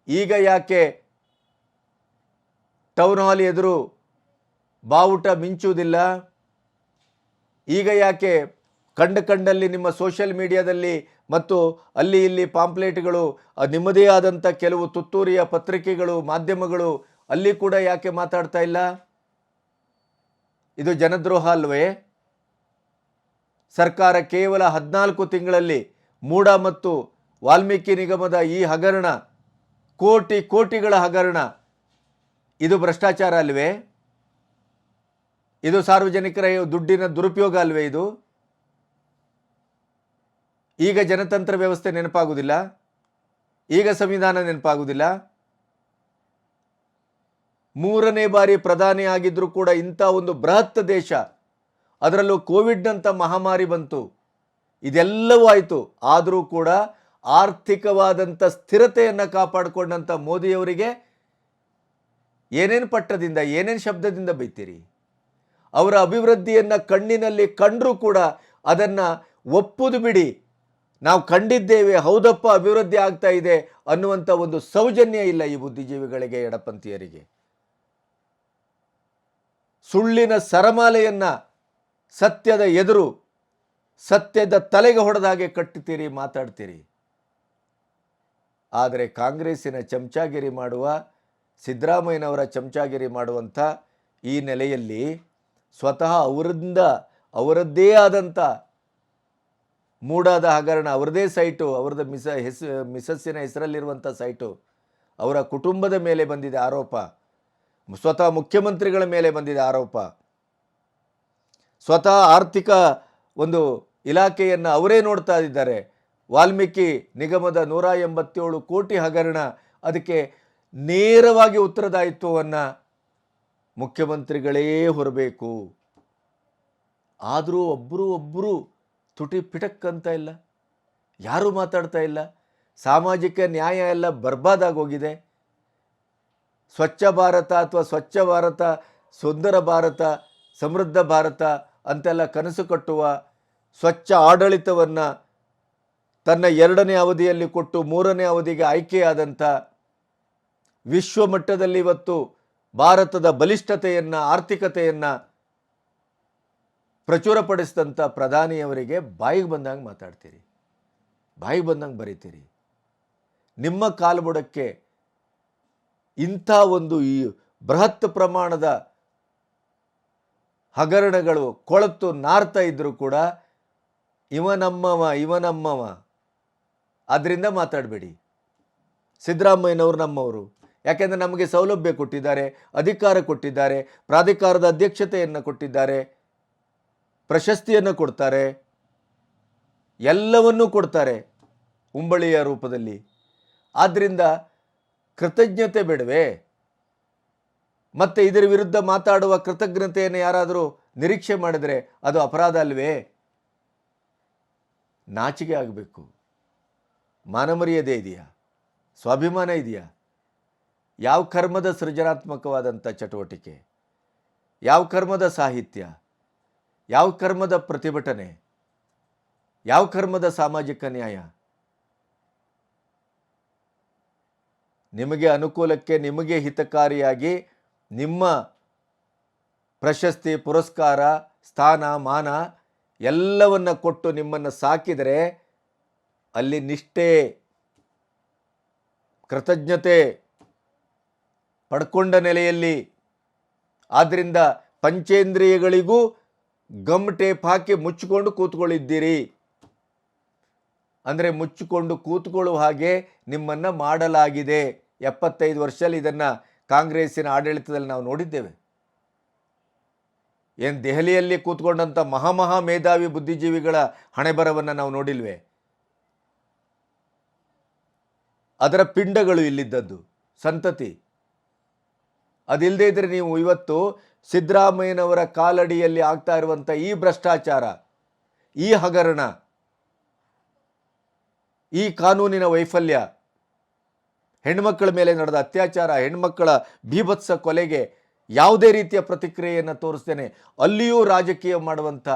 ಈಗ ಯಾಕೆ ಟೌನ್ ಹಾಲ್ ಎದುರು ಬಾವುಟ ಮಿಂಚುವುದಿಲ್ಲ? ಈಗ ಯಾಕೆ ಕಂಡ ಕಂಡಲ್ಲಿ ನಿಮ್ಮ ಸೋಷಿಯಲ್ ಮೀಡಿಯಾದಲ್ಲಿ ಮತ್ತು ಅಲ್ಲಿ ಇಲ್ಲಿ ಪಾಂಪ್ಲೇಟ್ಗಳು ನಿಮ್ಮದೇ ಆದಂಥ ಕೆಲವು ತುತ್ತೂರಿಯ ಪತ್ರಿಕೆಗಳು, ಮಾಧ್ಯಮಗಳು ಅಲ್ಲಿ ಕೂಡ ಯಾಕೆ ಮಾತಾಡ್ತಾ ಇಲ್ಲ? ಇದು ಜನದ್ರೋಹ ಅಲ್ವೇ? ಸರ್ಕಾರ ಕೇವಲ ಹದಿನಾಲ್ಕು ತಿಂಗಳಲ್ಲಿ ಮೂಡ ಮತ್ತು ವಾಲ್ಮೀಕಿ ನಿಗಮದ ಈ ಹಗರಣ, ಕೋಟಿ ಕೋಟಿಗಳ ಹಗರಣ, ಇದು ಭ್ರಷ್ಟಾಚಾರ ಅಲ್ವೇ? ಇದು ಸಾರ್ವಜನಿಕರ ದುಡ್ಡಿನ ದುರುಪಯೋಗ ಅಲ್ವೇ ಇದು? ಈಗ ಜನತಂತ್ರ ವ್ಯವಸ್ಥೆ ನೆನಪಾಗುವುದಿಲ್ಲ ಈಗ ಸಂವಿಧಾನ ನೆನಪಾಗುವುದಿಲ್ಲ ಮೂರನೇ ಬಾರಿ ಪ್ರಧಾನಿ ಆಗಿದ್ದರೂ ಕೂಡ ಇಂಥ ಒಂದು ಬೃಹತ್ ದೇಶ ಅದರಲ್ಲೂ ಕೋವಿಡ್ನಂಥ ಮಹಾಮಾರಿ ಬಂತು. ಇದೆಲ್ಲವೂ ಆಯಿತು. ಆದರೂ ಕೂಡ ಆರ್ಥಿಕವಾದಂಥ ಸ್ಥಿರತೆಯನ್ನು ಕಾಪಾಡಿಕೊಂಡಂಥ ಮೋದಿಯವರಿಗೆ ಏನೇನು ಪಟ್ಟದಿಂದ, ಏನೇನು ಶಬ್ದದಿಂದ ಬೈತೀರಿ? ಅವರ ಅಭಿವೃದ್ಧಿಯನ್ನು ಕಣ್ಣಿನಲ್ಲಿ ಕಂಡರೂ ಕೂಡ ಅದನ್ನು ಒಪ್ಪುದು ಬಿಡಿ. ನಾವು ಕಂಡಿದ್ದೇವೆ, ಹೌದಪ್ಪ ಅಭಿವೃದ್ಧಿ ಆಗ್ತಾ ಇದೆ ಅನ್ನುವಂಥ ಒಂದು ಸೌಜನ್ಯ ಇಲ್ಲ ಈ ಬುದ್ಧಿಜೀವಿಗಳಿಗೆ ಎಡಪಂಥೀಯರಿಗೆ. ಸುಳ್ಳಿನ ಸರಮಾಲೆಯನ್ನ ಸತ್ಯದ ಎದುರು, ಸತ್ಯದ ತಲೆಗೆ ಹೊಡೆದಾಗೆ ಕಟ್ಟುತ್ತೀರಿ, ಮಾತಾಡ್ತೀರಿ. ಆದರೆ ಕಾಂಗ್ರೆಸ್ಸಿನ ಚಮಚಾಗಿರಿ ಮಾಡುವ, ಸಿದ್ದರಾಮಯ್ಯನವರ ಚಮಚಾಗಿರಿ ಮಾಡುವಂಥ ಈ ನೆಲೆಯಲ್ಲಿ ಸ್ವತಃ ಅವರಿಂದ, ಅವರದ್ದೇ ಆದಂಥ ಮೂಡಾದ ಹಗರಣ, ಅವರದೇ ಸೈಟು, ಅವರದ ಮಿಸ ಹೆಸ, ಮಿಸಸ್ಸಿನ ಹೆಸರಲ್ಲಿರುವಂಥ ಸೈಟು, ಅವರ ಕುಟುಂಬದ ಮೇಲೆ ಬಂದಿದೆ ಆರೋಪ. ಸ್ವತಃ ಮುಖ್ಯಮಂತ್ರಿಗಳ ಮೇಲೆ ಬಂದಿದೆ ಆರೋಪ. ಸ್ವತಃ ಆರ್ಥಿಕ ಒಂದು ಇಲಾಖೆಯನ್ನು ಅವರೇ ನೋಡ್ತಾ ಇದ್ದಾರೆ. ವಾಲ್ಮೀಕಿ ನಿಗಮದ ನೂರ ಎಂಬತ್ತೇಳು ಕೋಟಿ ಹಗರಣ ಅದಕ್ಕೆ ನೇರವಾಗಿ ಉತ್ತರದಾಯಿತ್ವವನ್ನು ಮುಖ್ಯಮಂತ್ರಿಗಳೇ ಹೊರಬೇಕು. ಆದರೂ ಒಬ್ಬರು ಒಬ್ಬರು ತುಟಿ ಪಿಟಕ್ ಅಂತ ಇಲ್ಲ, ಯಾರೂ ಮಾತಾಡ್ತಾ ಇಲ್ಲ. ಸಾಮಾಜಿಕ ನ್ಯಾಯ ಎಲ್ಲ ಬರ್ಬಾದಾಗೋಗಿದೆ ಸ್ವಚ್ಛ ಭಾರತ ಅಥವಾ ಸ್ವಚ್ಛ ಭಾರತ, ಸುಂದರ ಭಾರತ, ಸಮೃದ್ಧ ಭಾರತ ಅಂತೆಲ್ಲ ಕನಸು ಕಟ್ಟುವ ಸ್ವಚ್ಛ ಆಡಳಿತವನ್ನು ತನ್ನ ಎರಡನೇ ಅವಧಿಯಲ್ಲಿ ಕೊಟ್ಟು ಮೂರನೇ ಅವಧಿಗೆ ಆಯ್ಕೆಯಾದಂಥ ವಿಶ್ವಮಟ್ಟದಲ್ಲಿ ಇವತ್ತು ಭಾರತದ ಬಲಿಷ್ಠತೆಯನ್ನು, ಆರ್ಥಿಕತೆಯನ್ನು ಪ್ರಚುರಪಡಿಸಿದಂಥ ಪ್ರಧಾನಿಯವರಿಗೆ ಬಾಯಿಗೆ ಬಂದಂಗೆ ಮಾತಾಡ್ತೀರಿ. ಬಾಯಿಗೆ ಬಂದಂಗೆ ಬರೀತೀರಿ. ನಿಮ್ಮ ಕಾಲ್ಬುಡಕ್ಕೆ ಇಂಥ ಒಂದು ಈ ಬೃಹತ್ ಪ್ರಮಾಣದ ಹಗರಣಗಳು ಕೊಳತು ನಾರ್ತಾ ಇದ್ದರೂ ಕೂಡ ಇವನಮ್ಮವ ಇವನಮ್ಮವ. ಇವ ನಮ್ಮವ ಅದರಿಂದ ಮಾತಾಡಬೇಡಿ. ಸಿದ್ದರಾಮಯ್ಯನವರು ನಮ್ಮವರು. ಯಾಕೆಂದರೆ ನಮಗೆ ಸೌಲಭ್ಯ ಕೊಟ್ಟಿದ್ದಾರೆ, ಅಧಿಕಾರ ಕೊಟ್ಟಿದ್ದಾರೆ, ಪ್ರಾಧಿಕಾರದ ಅಧ್ಯಕ್ಷತೆಯನ್ನು ಕೊಟ್ಟಿದ್ದಾರೆ, ಪ್ರಶಸ್ತಿಯನ್ನು ಕೊಡ್ತಾರೆ, ಎಲ್ಲವನ್ನೂ ಕೊಡ್ತಾರೆ ಉಂಬಳಿಯ ರೂಪದಲ್ಲಿ. ಆದ್ದರಿಂದ ಕೃತಜ್ಞತೆ ಬೇಡವೇ? ಮತ್ತೆ ಇದರ ವಿರುದ್ಧ ಮಾತಾಡುವ ಕೃತಜ್ಞತೆಯನ್ನು ಯಾರಾದರೂ ನಿರೀಕ್ಷೆ ಮಾಡಿದರೆ ಅದು ಅಪರಾಧ ಅಲ್ವೇ? ನಾಚಿಕೆ ಆಗಬೇಕು. ಮಾನಮರ್ಯಾದೆ ಇದೆಯಾ? ಸ್ವಾಭಿಮಾನ ಇದೆಯಾ? ಯಾವ ಕರ್ಮದ ಸೃಜನಾತ್ಮಕವಾದಂಥ ಚಟುವಟಿಕೆ? ಯಾವ ಕರ್ಮದ ಸಾಹಿತ್ಯ? ಯಾವ ಕರ್ಮದ ಪ್ರತಿಭಟನೆ? ಯಾವ ಕರ್ಮದ ಸಾಮಾಜಿಕ ನ್ಯಾಯ? ನಿಮಗೆ ಅನುಕೂಲಕ್ಕೆ ನಿಮಗೆ ಹಿತಕಾರಿಯಾಗಿ ನಿಮ್ಮ ಪ್ರಶಸ್ತಿ, ಪುರಸ್ಕಾರ, ಸ್ಥಾನ, ಮಾನ ಎಲ್ಲವನ್ನು ಕೊಟ್ಟು ನಿಮ್ಮನ್ನು ಸಾಕಿದರೆ ಅಲ್ಲಿ ನಿಷ್ಠೆ, ಕೃತಜ್ಞತೆ ಪಡ್ಕೊಂಡ ನೆಲೆಯಲ್ಲಿ ಆದ್ದರಿಂದ ಪಂಚೇಂದ್ರಿಯಗಳಿಗೂ ಗಮ್ ಟೇಪ್ ಹಾಕಿ ಮುಚ್ಚಿಕೊಂಡು ಕೂತ್ಕೊಳ್ಳಿದ್ದೀರಿ. ಅಂದರೆ ಮುಚ್ಚಿಕೊಂಡು ಕೂತ್ಕೊಳ್ಳುವ ಹಾಗೆ ನಿಮ್ಮನ್ನು ಮಾಡಲಾಗಿದೆ. ಎಪ್ಪತ್ತೈದು ವರ್ಷದಲ್ಲಿ ಇದನ್ನು ಕಾಂಗ್ರೆಸ್ಸಿನ ಆಡಳಿತದಲ್ಲಿ ನಾವು ನೋಡಿದ್ದೇವೆ. ಏನು ದೆಹಲಿಯಲ್ಲಿ ಕೂತ್ಕೊಂಡಂಥ ಮಹಾಮಹಾ ಮೇಧಾವಿ ಬುದ್ಧಿಜೀವಿಗಳ ಹಣೆಬರವನ್ನು ನಾವು ನೋಡಿಲ್ವೇ? ಅದರ ಪಿಂಡಗಳು ಇಲ್ಲಿದ್ದದ್ದು, ಸಂತತಿ. ಅದಿಲ್ಲದೆ ಇದ್ರೆ ನೀವು ಇವತ್ತು ಸಿದ್ದರಾಮಯ್ಯನವರ ಕಾಲಡಿಯಲ್ಲಿ ಆಗ್ತಾ ಇರುವಂಥ ಈ ಭ್ರಷ್ಟಾಚಾರ, ಈ ಹಗರಣ, ಈ ಕಾನೂನಿನ ವೈಫಲ್ಯ ಹೆಣ್ಮಕ್ಕಳ ಮೇಲೆ ನಡೆದ ಅತ್ಯಾಚಾರ ಹೆಣ್ಮಕ್ಕಳ ಬೀಭತ್ಸ ಕೊಲೆಗೆ ಯಾವುದೇ ರೀತಿಯ ಪ್ರತಿಕ್ರಿಯೆಯನ್ನು ತೋರಿಸ್ತೇನೆ. ಅಲ್ಲಿಯೂ ರಾಜಕೀಯ ಮಾಡುವಂಥ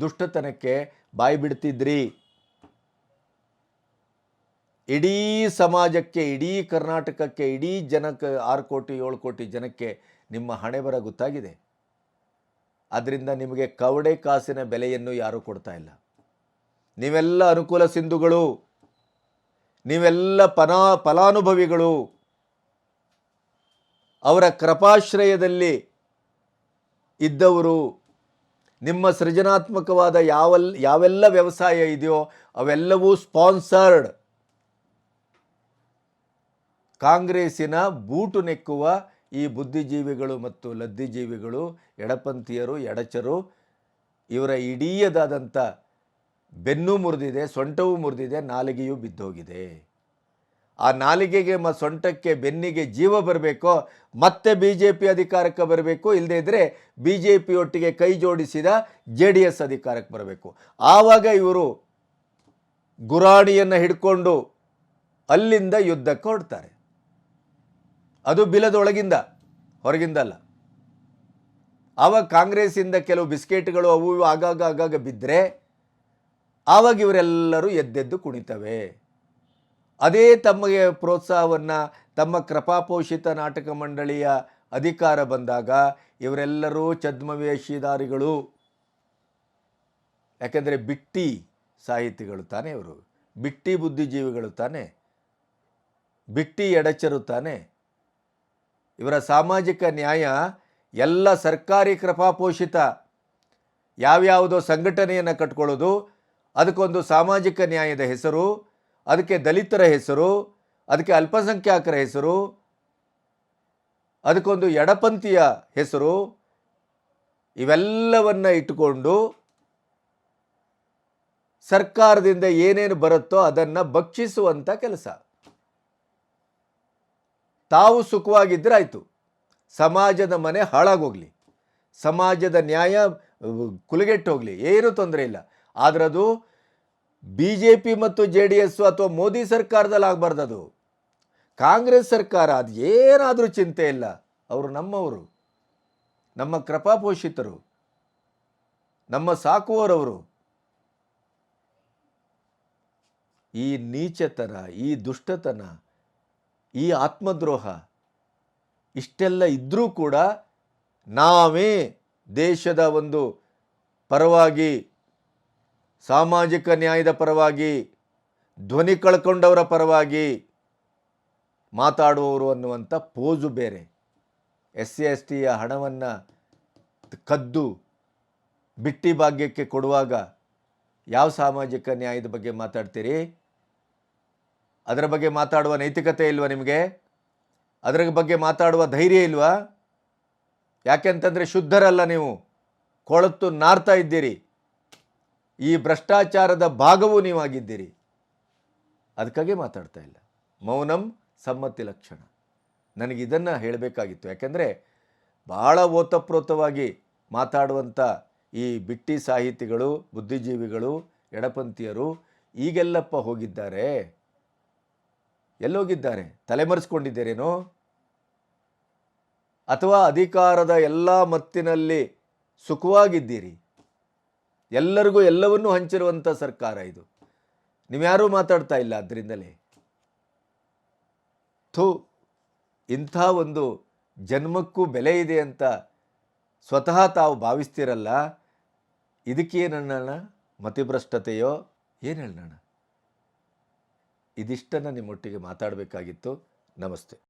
ದುಷ್ಟತನಕ್ಕೆ ಬಾಯಿ ಬಿಡ್ತಿದ್ರಿ. ಇಡೀ ಸಮಾಜಕ್ಕೆ, ಇಡೀ ಕರ್ನಾಟಕಕ್ಕೆ, ಇಡೀ ಜನಕ್ಕೆ ಆರು ಕೋಟಿ, ಏಳು ಕೋಟಿ ಜನಕ್ಕೆ ನಿಮ್ಮ ಹಣೆ ಬರ ಗೊತ್ತಾಗಿದೆ. ಅದರಿಂದ ನಿಮಗೆ ಕವಡೆ ಕಾಸಿನ ಬೆಲೆಯನ್ನು ಯಾರೂ ಕೊಡ್ತಾ ಇಲ್ಲ. ನೀವೆಲ್ಲ ಅನುಕೂಲ ಸಿಂಧುಗಳು ನೀವೆಲ್ಲ ಪನಾ, ಫಲಾನುಭವಿಗಳು. ಅವರ ಕೃಪಾಶ್ರಯದಲ್ಲಿ ಇದ್ದವರು, ನಿಮ್ಮ ಸೃಜನಾತ್ಮಕವಾದ ಯಾವಲ್, ಯಾವೆಲ್ಲ ವ್ಯವಸಾಯ ಇದೆಯೋ ಅವೆಲ್ಲವೂ ಸ್ಪಾನ್ಸರ್ಡ್. ಕಾಂಗ್ರೆಸ್ಸಿನ ಬೂಟು ನೆಕ್ಕುವ ಈ ಬುದ್ಧಿಜೀವಿಗಳು ಮತ್ತು ಲದ್ದಿಜೀವಿಗಳು, ಎಡಪಂಥೀಯರು, ಎಡಚರು, ಇವರ ಇಡೀಯದಾದಂಥ ಬೆನ್ನು ಮುರಿದಿದೆ, ಸೊಂಟವೂ ಮುರಿದಿದೆ, ನಾಲಿಗೆಯೂ ಬಿದ್ದೋಗಿದೆ. ಆ ನಾಲಿಗೆಗೆ ಮ ಸೊಂಟಕ್ಕೆ ಬೆನ್ನಿಗೆ ಜೀವ ಬರಬೇಕೋ, ಮತ್ತೆ ಬಿ ಜೆ ಪಿ ಅಧಿಕಾರಕ್ಕೆ ಬರಬೇಕು ಇಲ್ಲದೇ ಇದ್ದರೆ ಬಿ ಜೆ ಪಿಯೊಟ್ಟಿಗೆ ಕೈ ಜೋಡಿಸಿದ ಜೆ ಡಿ ಎಸ್ ಅಧಿಕಾರಕ್ಕೆ ಬರಬೇಕು. ಆವಾಗ ಇವರು ಗುರಾಣಿಯನ್ನು ಹಿಡ್ಕೊಂಡು ಅಲ್ಲಿಂದ ಯುದ್ಧಕ್ಕೆ ಹೊರಡ್ತಾರೆ. ಅದು ಬಿಲದೊಳಗಿಂದ ಹೊರಗಿಂದಲ್ಲ ಆವಾಗ ಕಾಂಗ್ರೆಸ್ಸಿಂದ ಕೆಲವು ಬಿಸ್ಕೆಟ್ಗಳು ಅವು ಆಗಾಗ ಆಗಾಗ ಬಿದ್ದರೆ ಆವಾಗ ಇವರೆಲ್ಲರೂ ಎದ್ದೆದ್ದು ಕುಣಿತವೆ. ಅದೇ ತಮಗೆ ಪ್ರೋತ್ಸಾಹವನ್ನು ತಮ್ಮ ಕೃಪಾಪೋಷಿತ ನಾಟಕ ಮಂಡಳಿಯ ಅಧಿಕಾರ ಬಂದಾಗ ಇವರೆಲ್ಲರೂ ಛದ್ಮವೇಷಿದಾರಿಗಳು ಯಾಕೆಂದರೆ ಬಿಟ್ಟಿ ಸಾಹಿತಿಗಳು ತಾನೇ ಇವರು. ಬಿಟ್ಟಿ ಬುದ್ಧಿಜೀವಿಗಳು ತಾನೆ. ಬಿಟ್ಟಿ ಎಡಚರು ತಾನೆ. ಇವರ ಸಾಮಾಜಿಕ ನ್ಯಾಯ ಎಲ್ಲ ಸರ್ಕಾರಿ ಕೃಪಾಪೋಷಿತ ಯಾವ್ಯಾವುದೋ ಸಂಘಟನೆಯನ್ನು ಕಟ್ಕೊಳ್ಳೋದು ಅದಕ್ಕೊಂದು ಸಾಮಾಜಿಕ ನ್ಯಾಯದ ಹೆಸರು, ಅದಕ್ಕೆ ದಲಿತರ ಹೆಸರು, ಅದಕ್ಕೆ ಅಲ್ಪಸಂಖ್ಯಾತರ ಹೆಸರು, ಅದಕ್ಕೊಂದು ಎಡಪಂಥೀಯ ಹೆಸರು, ಇವೆಲ್ಲವನ್ನ ಇಟ್ಟುಕೊಂಡು ಸರ್ಕಾರದಿಂದ ಏನೇನು ಬರುತ್ತೋ ಅದನ್ನು ಭಕ್ಷಿಸುವಂಥ ಕೆಲಸ. ತಾವು ಸುಖವಾಗಿದ್ದರೆ ಆಯಿತು ಸಮಾಜದ ಮನೆ ಹಾಳಾಗೋಗ್ಲಿ. ಸಮಾಜದ ನ್ಯಾಯ ಕುಲುಗೆಟ್ಟು ಹೋಗಲಿ ಏನೂ ತೊಂದರೆ ಇಲ್ಲ. ಆದ್ರದು ಬಿ ಜೆ ಪಿ ಮತ್ತು ಜೆ ಡಿ ಎಸ್ ಅಥವಾ ಮೋದಿ ಸರ್ಕಾರದಲ್ಲಿ ಆಗಬಾರ್ದು ಅದು ಕಾಂಗ್ರೆಸ್ ಸರ್ಕಾರ, ಅದು ಏನಾದರೂ ಚಿಂತೆ ಇಲ್ಲ. ಅವರು ನಮ್ಮವರು. ನಮ್ಮ ಕೃಪಾಪೋಷಿತರು. ನಮ್ಮ ಸಾಕುವರವರು ಈ ನೀಚತನ, ಈ ದುಷ್ಟತನ, ಈ ಆತ್ಮದ್ರೋಹ, ಇಷ್ಟೆಲ್ಲ ಇದ್ದರೂ ಕೂಡ ನಾವೇ ದೇಶದ ಒಂದು ಪರವಾಗಿ ಸಾಮಾಜಿಕ ನ್ಯಾಯದ ಪರವಾಗಿ, ಧ್ವನಿ ಕಳ್ಕೊಂಡವರ ಪರವಾಗಿ ಮಾತಾಡುವವರು ಅನ್ನುವಂಥ ಪೋಜು ಬೇರೆ. ಎಸ್ ಸಿ, ಎಸ್ ಟಿಯ ಹಣವನ್ನು ಕದ್ದು ಬಿಟ್ಟಿ ಭಾಗ್ಯಕ್ಕೆ ಕೊಡುವಾಗ ಯಾವ ಸಾಮಾಜಿಕ ನ್ಯಾಯದ ಬಗ್ಗೆ ಮಾತಾಡ್ತೀರಿ? ಅದರ ಬಗ್ಗೆ ಮಾತಾಡುವ ನೈತಿಕತೆ ಇಲ್ವಾ ನಿಮಗೆ? ಅದರ ಬಗ್ಗೆ ಮಾತಾಡುವ ಧೈರ್ಯ ಇಲ್ವಾ? ಯಾಕೆಂತಂದರೆ ಶುದ್ಧರಲ್ಲ ನೀವು. ಕೊಳತು ನಾರ್ತಾ ಇದ್ದೀರಿ. ಈ ಭ್ರಷ್ಟಾಚಾರದ ಭಾಗವೂ ನೀವಾಗಿದ್ದೀರಿ. ಅದಕ್ಕಾಗಿ ಮಾತಾಡ್ತಾ ಇಲ್ಲ. ಮೌನಂ ಸಮ್ಮತಿ ಲಕ್ಷಣ. ನನಗೆ ಇದನ್ನು ಹೇಳಬೇಕಾಗಿತ್ತು. ಯಾಕೆಂದರೆ ಭಾಳ ಓತಪ್ರೋತವಾಗಿ ಮಾತಾಡುವಂಥ ಈ ಬಿಟ್ಟಿ ಸಾಹಿತಿಗಳು, ಬುದ್ಧಿಜೀವಿಗಳು, ಎಡಪಂಥೀಯರು ಈಗೆಲ್ಲಪ್ಪ ಹೋಗಿದ್ದಾರೆ. ಎಲ್ಲೋಗಿದ್ದಾರೆ? ತಲೆಮರೆಸ್ಕೊಂಡಿದ್ದೀರೇನೋ ಅಥವಾ ಅಧಿಕಾರದ ಎಲ್ಲ ಮತ್ತಿನಲ್ಲಿ ಸುಖವಾಗಿದ್ದೀರಿ? ಎಲ್ಲರಿಗೂ ಎಲ್ಲವನ್ನೂ ಹಂಚಿರುವಂಥ ಸರ್ಕಾರ ಇದು. ನೀವ್ಯಾರೂ ಮಾತಾಡ್ತಾ ಇಲ್ಲ ಅದರಿಂದಲೇ. ಥೂ, ಇಂಥ ಒಂದು ಜನ್ಮಕ್ಕೂ ಬೆಲೆ ಇದೆ ಅಂತ ಸ್ವತಃ ತಾವು ಭಾವಿಸ್ತಿರಲ್ಲ. ಇದಕ್ಕೇನಣ್ಣ ಮತಿಭ್ರಷ್ಟತೆಯೋ? ಏನು ಹೇಳೋಣ ಇದಿಷ್ಟನ್ನು ನಿಮ್ಮೊಟ್ಟಿಗೆ ಮಾತಾಡಬೇಕಾಗಿತ್ತು. ನಮಸ್ತೆ.